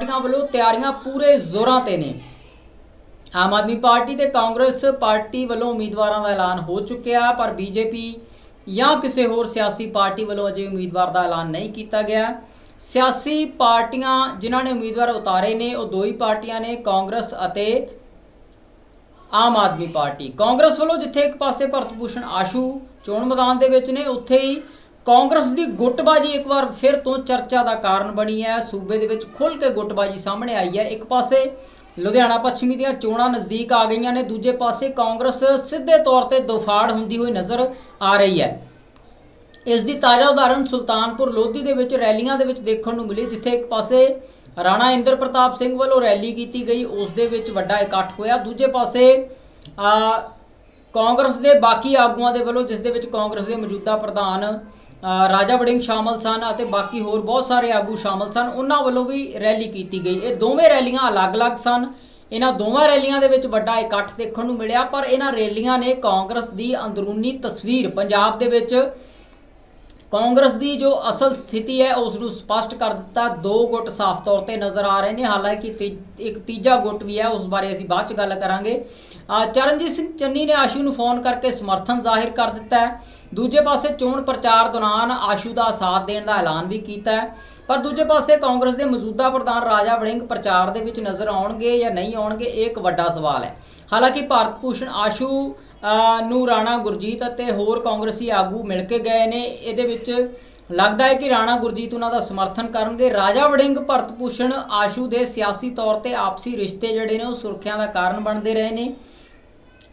ਪਾਰਟੀਆਂ ਵੱਲੋਂ ਤਿਆਰੀਆਂ ਪੂਰੇ ਜ਼ੋਰਾਂ ਤੇ ਨੇ। ਆਮ ਆਦਮੀ ਪਾਰਟੀ ਤੇ ਕਾਂਗਰਸ ਪਾਰਟੀ ਵੱਲੋਂ ਉਮੀਦਵਾਰਾਂ ਦਾ ਐਲਾਨ ਹੋ ਚੁੱਕਿਆ, ਪਰ ਬੀਜੇਪੀ ਜਾਂ ਕਿਸੇ ਹੋਰ ਸਿਆਸੀ ਪਾਰਟੀ ਵੱਲੋਂ ਅਜੇ ਉਮੀਦਵਾਰ ਦਾ ਐਲਾਨ ਨਹੀਂ ਕੀਤਾ ਗਿਆ। ਸਿਆਸੀ ਪਾਰਟੀਆਂ ਜਿਨ੍ਹਾਂ ਨੇ ਉਮੀਦਵਾਰ ਉਤਾਰੇ ਨੇ, ਉਹ ਦੋ ਹੀ ਪਾਰਟੀਆਂ ਨੇ, ਕਾਂਗਰਸ ਅਤੇ ਆਮ ਆਦਮੀ ਪਾਰਟੀ। ਕਾਂਗਰਸ ਵੱਲੋਂ ਜਿੱਥੇ ਇੱਕ ਪਾਸੇ ਭਰਤ ਭੂਸ਼ਣ ਆਸ਼ੂ ਚੋਣ ਮੈਦਾਨ ਦੇ ਵਿੱਚ ਨੇ, ਉੱਥੇ ਹੀ ਕਾਂਗਰਸ ਦੀ ਗੁੱਟਬਾਜੀ ਇੱਕ ਵਾਰ ਫਿਰ ਤੋਂ ਚਰਚਾ ਦਾ ਕਾਰਨ ਬਣੀ ਹੈ। ਸੂਬੇ ਦੇ ਵਿੱਚ ਖੁੱਲ ਕੇ ਗੁੱਟਬਾਜੀ ਸਾਹਮਣੇ ਆਈ ਹੈ। ਇੱਕ ਪਾਸੇ ਲੁਧਿਆਣਾ ਪੱਛਮੀ ਦੀਆਂ ਚੋਣਾਂ ਨਜ਼ਦੀਕ ਆ ਗਈਆਂ ਨੇ, ਦੂਜੇ ਪਾਸੇ ਕਾਂਗਰਸ ਸਿੱਧੇ ਤੌਰ ਤੇ ਦੁਫਾੜ ਹੁੰਦੀ ਹੋਈ ਨਜ਼ਰ ਆ ਰਹੀ ਹੈ। ਇਸ ਦੀ ਤਾਜ਼ਾ ਉਦਾਹਰਣ ਸੁਲਤਾਨਪੁਰ ਲੋਧੀ ਦੇ ਵਿੱਚ ਰੈਲੀਆਂ ਦੇ ਵਿੱਚ ਦੇਖਣ ਨੂੰ ਮਿਲੀ, ਜਿੱਥੇ ਇੱਕ ਪਾਸੇ ਰਾਣਾ ਇੰਦਰ ਪ੍ਰਤਾਪ ਸਿੰਘ ਵੱਲੋਂ ਰੈਲੀ ਕੀਤੀ ਗਈ। ਉਸ ਦੇ ਵਿੱਚ ਵੱਡਾ ਇਕੱਠ ਹੋਇਆ। ਦੂਜੇ ਪਾਸੇ ਕਾਂਗਰਸ ਦੇ ਬਾਕੀ ਆਗੂਆਂ ਦੇ ਵੱਲੋਂ, ਜਿਸ ਦੇ ਵਿੱਚ ਕਾਂਗਰਸ ਦੇ ਮੌਜੂਦਾ ਪ੍ਰਧਾਨ ਰਾਜਾ ਵੜਿੰਗ ਸ਼ਾਮਲ ਸਨ ਅਤੇ ਬਾਕੀ ਹੋਰ ਬਹੁਤ ਸਾਰੇ ਆਗੂ ਸ਼ਾਮਲ ਸਨ। ਉਹਨਾਂ ਵੱਲੋਂ ਵੀ ਰੈਲੀ ਕੀਤੀ ਗਈ। ਇਹ ਦੋਵੇਂ ਰੈਲੀਆਂ ਅਲੱਗ-ਅਲੱਗ ਸਨ। ਇਹਨਾਂ ਦੋਵਾਂ ਰੈਲੀਆਂ ਦੇ ਵਿੱਚ ਵੱਡਾ ਇਕੱਠ ਦੇਖਣ ਨੂੰ ਮਿਲਿਆ, ਪਰ ਇਹਨਾਂ ਰੈਲੀਆਂ ਨੇ ਕਾਂਗਰਸ ਦੀ ਅੰਦਰੂਨੀ ਤਸਵੀਰ ਪੰਜਾਬ ਦੇ ਵਿੱਚ ਕਾਂਗਰਸ ਦੀ ਜੋ ਅਸਲ ਸਥਿਤੀ ਹੈ, ਉਸ ਨੂੰ ਸਪਸ਼ਟ ਕਰ ਦਿੱਤਾ। ਦੋ ਗੁੱਟ ਸਾਫ਼ ਤੌਰ ਤੇ ਨਜ਼ਰ ਆ ਰਹੇ ਨੇ। ਹਾਲਾਂਕਿ ਤੀ- ਇੱਕ ਤੀਜਾ ਗੁੱਟ ਵੀ ਹੈ, ਉਸ ਬਾਰੇ ਅਸੀਂ ਬਾਅਦ ਚ ਗੱਲ ਕਰਾਂਗੇ। ਚਰਨਜੀਤ ਸਿੰਘ ਚੰਨੀ ਨੇ ਆਸ਼ੂ ਨੂੰ ਫੋਨ ਕਰਕੇ ਸਮਰਥਨ ਜ਼ਾਹਿਰ ਕਰ ਦਿੱਤਾ ਹੈ। ਦੂਜੇ ਪਾਸੇ ਚੋਣ ਪ੍ਰਚਾਰ ਦੌਰਾਨ ਆਸ਼ੂ ਦਾ ਸਾਥ ਦੇਣ ਦਾ ਐਲਾਨ ਵੀ ਕੀਤਾ ਹੈ। ਪਰ ਦੂਜੇ ਪਾਸੇ ਕਾਂਗਰਸ ਦੇ ਮੌਜੂਦਾ ਪ੍ਰਧਾਨ ਰਾਜਾ ਵੜਿੰਗ ਪ੍ਰਚਾਰ ਦੇ ਵਿੱਚ ਨਜ਼ਰ ਆਉਣਗੇ ਜਾਂ ਨਹੀਂ ਆਉਣਗੇ, ਇਹ ਇੱਕ ਵੱਡਾ ਸਵਾਲ ਹੈ। ਹਾਲਾਂਕਿ ਭਾਰਤ ਭੂਸ਼ਣ ਆਸ਼ੂ ਨੂੰ ਰਾਣਾ ਗੁਰਜੀਤ ਅਤੇ ਹੋਰ ਕਾਂਗਰਸੀ ਆਗੂ ਮਿਲ ਕੇ ਗਏ ਨੇ। ਇਹਦੇ ਵਿੱਚ ਲੱਗਦਾ ਹੈ ਕਿ ਰਾਣਾ ਗੁਰਜੀਤ ਉਹਨਾਂ ਦਾ ਸਮਰਥਨ ਕਰਨਗੇ। ਰਾਜਾ ਵੜਿੰਗ ਭਰਤ ਭੂਸ਼ਣ ਆਸ਼ੂ ਦੇ ਸਿਆਸੀ ਤੌਰ ਤੇ ਆਪਸੀ ਰਿਸ਼ਤੇ ਜਿਹੜੇ ਨੇ ਉਹ ਸੁਰੱਖਿਆ ਦਾ ਕਾਰਨ ਬਣਦੇ ਰਹੇ ਨੇ।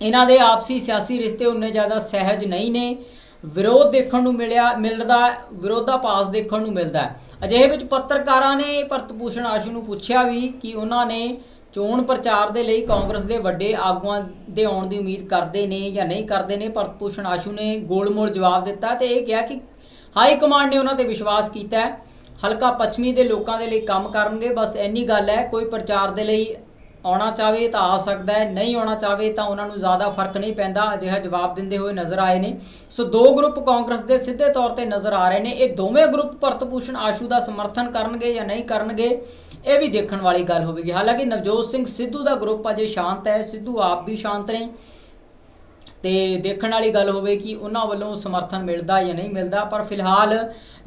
ਇਹਨਾਂ ਦੇ ਆਪਸੀ ਸਿਆਸੀ ਰਿਸ਼ਤੇ ਉਨੇ ਜ਼ਿਆਦਾ ਸਹਿਜ ਨਹੀਂ ਨੇ। ਵਿਰੋਧ ਦੇਖਣ ਨੂੰ ਮਿਲਿਆ, ਮਿਲਦਾ, ਵਿਰੋਧਾਭਾਸ ਦੇਖਣ ਨੂੰ ਮਿਲਦਾ ਅਜਿਹੇ ਵਿੱਚ ਪੱਤਰਕਾਰਾਂ ਨੇ ਭਰਤ ਭੂਸ਼ਣ ਆਸ਼ੂ ਨੂੰ ਪੁੱਛਿਆ ਵੀ ਕਿ ਉਹਨਾਂ ਨੇ ਚੋਣ ਪ੍ਰਚਾਰ ਦੇ ਲਈ ਕਾਂਗਰਸ ਦੇ ਵੱਡੇ ਆਗੂਆਂ ਦੇ ਆਉਣ ਦੀ ਉਮੀਦ ਕਰਦੇ ਨੇ ਜਾਂ ਨਹੀਂ ਕਰਦੇ ਨੇ ਭਰਤ ਭੂਸ਼ਣ ਆਸ਼ੂ ਨੇ ਗੋਲਮੋਲ ਜਵਾਬ ਦਿੱਤਾ ਤੇ ਇਹ ਕਿਹਾ ਕਿ ਹਾਈ ਕਮਾਂਡ ਨੇ ਉਹਨਾਂ ਤੇ ਵਿਸ਼ਵਾਸ ਕੀਤਾ ਹੈ। ਹਲਕਾ ਪੱਛਮੀ ਦੇ ਲੋਕਾਂ ਦੇ ਲਈ ਕੰਮ ਕਰਨਗੇ, ਬਸ ਇੰਨੀ ਗੱਲ ਹੈ, ਕੋਈ ਪ੍ਰਚਾਰ ਦੇ ਲਈ ਆਉਣਾ ਚਾਹਵੇ ਤਾਂ ਆ ਸਕਦਾ ਹੈ, ਨਹੀਂ ਆਉਣਾ ਚਾਹਵੇ ਤਾਂ ਉਹਨਾਂ ਨੂੰ ਜ਼ਿਆਦਾ ਫ਼ਰਕ ਨਹੀਂ ਪੈਂਦਾ, ਅਜਿਹਾ ਜਵਾਬ ਦਿੰਦੇ ਹੋਏ ਨਜ਼ਰ ਆਏ ਨੇ। ਸੋ ਦੋ ਗਰੁੱਪ ਕਾਂਗਰਸ ਦੇ ਸਿੱਧੇ ਤੌਰ ਤੇ ਨਜ਼ਰ ਆ ਰਹੇ ਨੇ, ਇਹ ਦੋਵੇਂ ਗਰੁੱਪ ਭਰਤ ਭੂਸ਼ਣ ਆਸ਼ੂ ਦਾ ਸਮਰਥਨ ਕਰਨਗੇ ਜਾਂ ਨਹੀਂ ਕਰਨਗੇ ਇਹ ਵੀ ਦੇਖਣ ਵਾਲੀ ਗੱਲ ਹੋਵੇਗੀ। ਹਾਲਾਂਕਿ ਨਵਜੋਤ ਸਿੰਘ ਸਿੱਧੂ ਦਾ ਗਰੁੱਪ ਅਜੇ ਸ਼ਾਂਤ ਹੈ। ਸਿੱਧੂ ਆਪ ਵੀ ਸ਼ਾਂਤ ਨੇ। ਤੇ ਦੇਖਣ ਵਾਲੀ ਗੱਲ ਹੋਵੇ ਕਿ ਉਹਨਾਂ ਵੱਲੋਂ ਸਮਰਥਨ ਮਿਲਦਾ ਜਾਂ ਨਹੀਂ ਮਿਲਦਾ। ਪਰ ਫਿਲਹਾਲ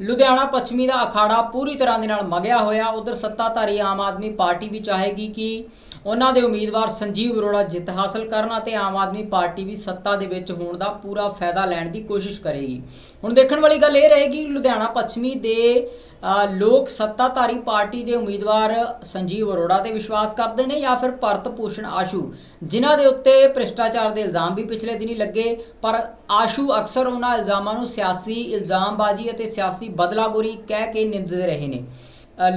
ਲੁਧਿਆਣਾ ਪੱਛਮੀ ਦਾ ਅਖਾੜਾ ਪੂਰੀ ਤਰ੍ਹਾਂ ਦੇ ਨਾਲ ਮਗਿਆ ਹੋਇਆ। ਉਧਰ ਸੱਤਾਧਾਰੀ ਆਮ ਆਦਮੀ ਪਾਰਟੀ ਵੀ ਚਾਹੇਗੀ ਕਿ ਉਹਨਾਂ ਦੇ ਉਮੀਦਵਾਰ ਸੰਜੀਵ ਅਰੋੜਾ ਜਿੱਤ ਹਾਸਲ ਕਰਨ ਅਤੇ ਆਮ ਆਦਮੀ ਪਾਰਟੀ ਵੀ ਸੱਤਾ ਦੇ ਵਿੱਚ ਹੋਣ ਦਾ ਪੂਰਾ ਫਾਇਦਾ ਲੈਣ ਦੀ ਕੋਸ਼ਿਸ਼ ਕਰੇਗੀ। ਹੁਣ ਦੇਖਣ ਵਾਲੀ ਗੱਲ ਇਹ ਰਹੇਗੀ, ਲੁਧਿਆਣਾ ਪੱਛਮੀ ਦੇ ਲੋਕ ਸੱਤਾਧਾਰੀ ਪਾਰਟੀ ਦੇ ਉਮੀਦਵਾਰ ਸੰਜੀਵ ਅਰੋੜਾ ਤੇ ਵਿਸ਼ਵਾਸ ਕਰਦੇ ਨੇ ਜਾਂ ਫਿਰ ਭਰਤ ਭੂਸ਼ਣ ਆਸ਼ੂ, ਜਿਨ੍ਹਾਂ ਦੇ ਉੱਤੇ ਭ੍ਰਿਸ਼ਟਾਚਾਰ ਦੇ ਇਲਜ਼ਾਮ ਵੀ ਪਿਛਲੇ ਦਿਨੀ ਲੱਗੇ। ਪਰ ਆਸ਼ੂ ਅਕਸਰ ਉਹਨਾਂ ਇਲਜ਼ਾਮਾਂ ਨੂੰ ਸਿਆਸੀ ਇਲਜ਼ਾਮਬਾਜ਼ੀ ਅਤੇ ਸਿਆਸੀ ਬਦਲਾਗੋਰੀ ਕਹਿ ਕੇ ਨਿੰਦਦੇ ਰਹੇ ਨੇ।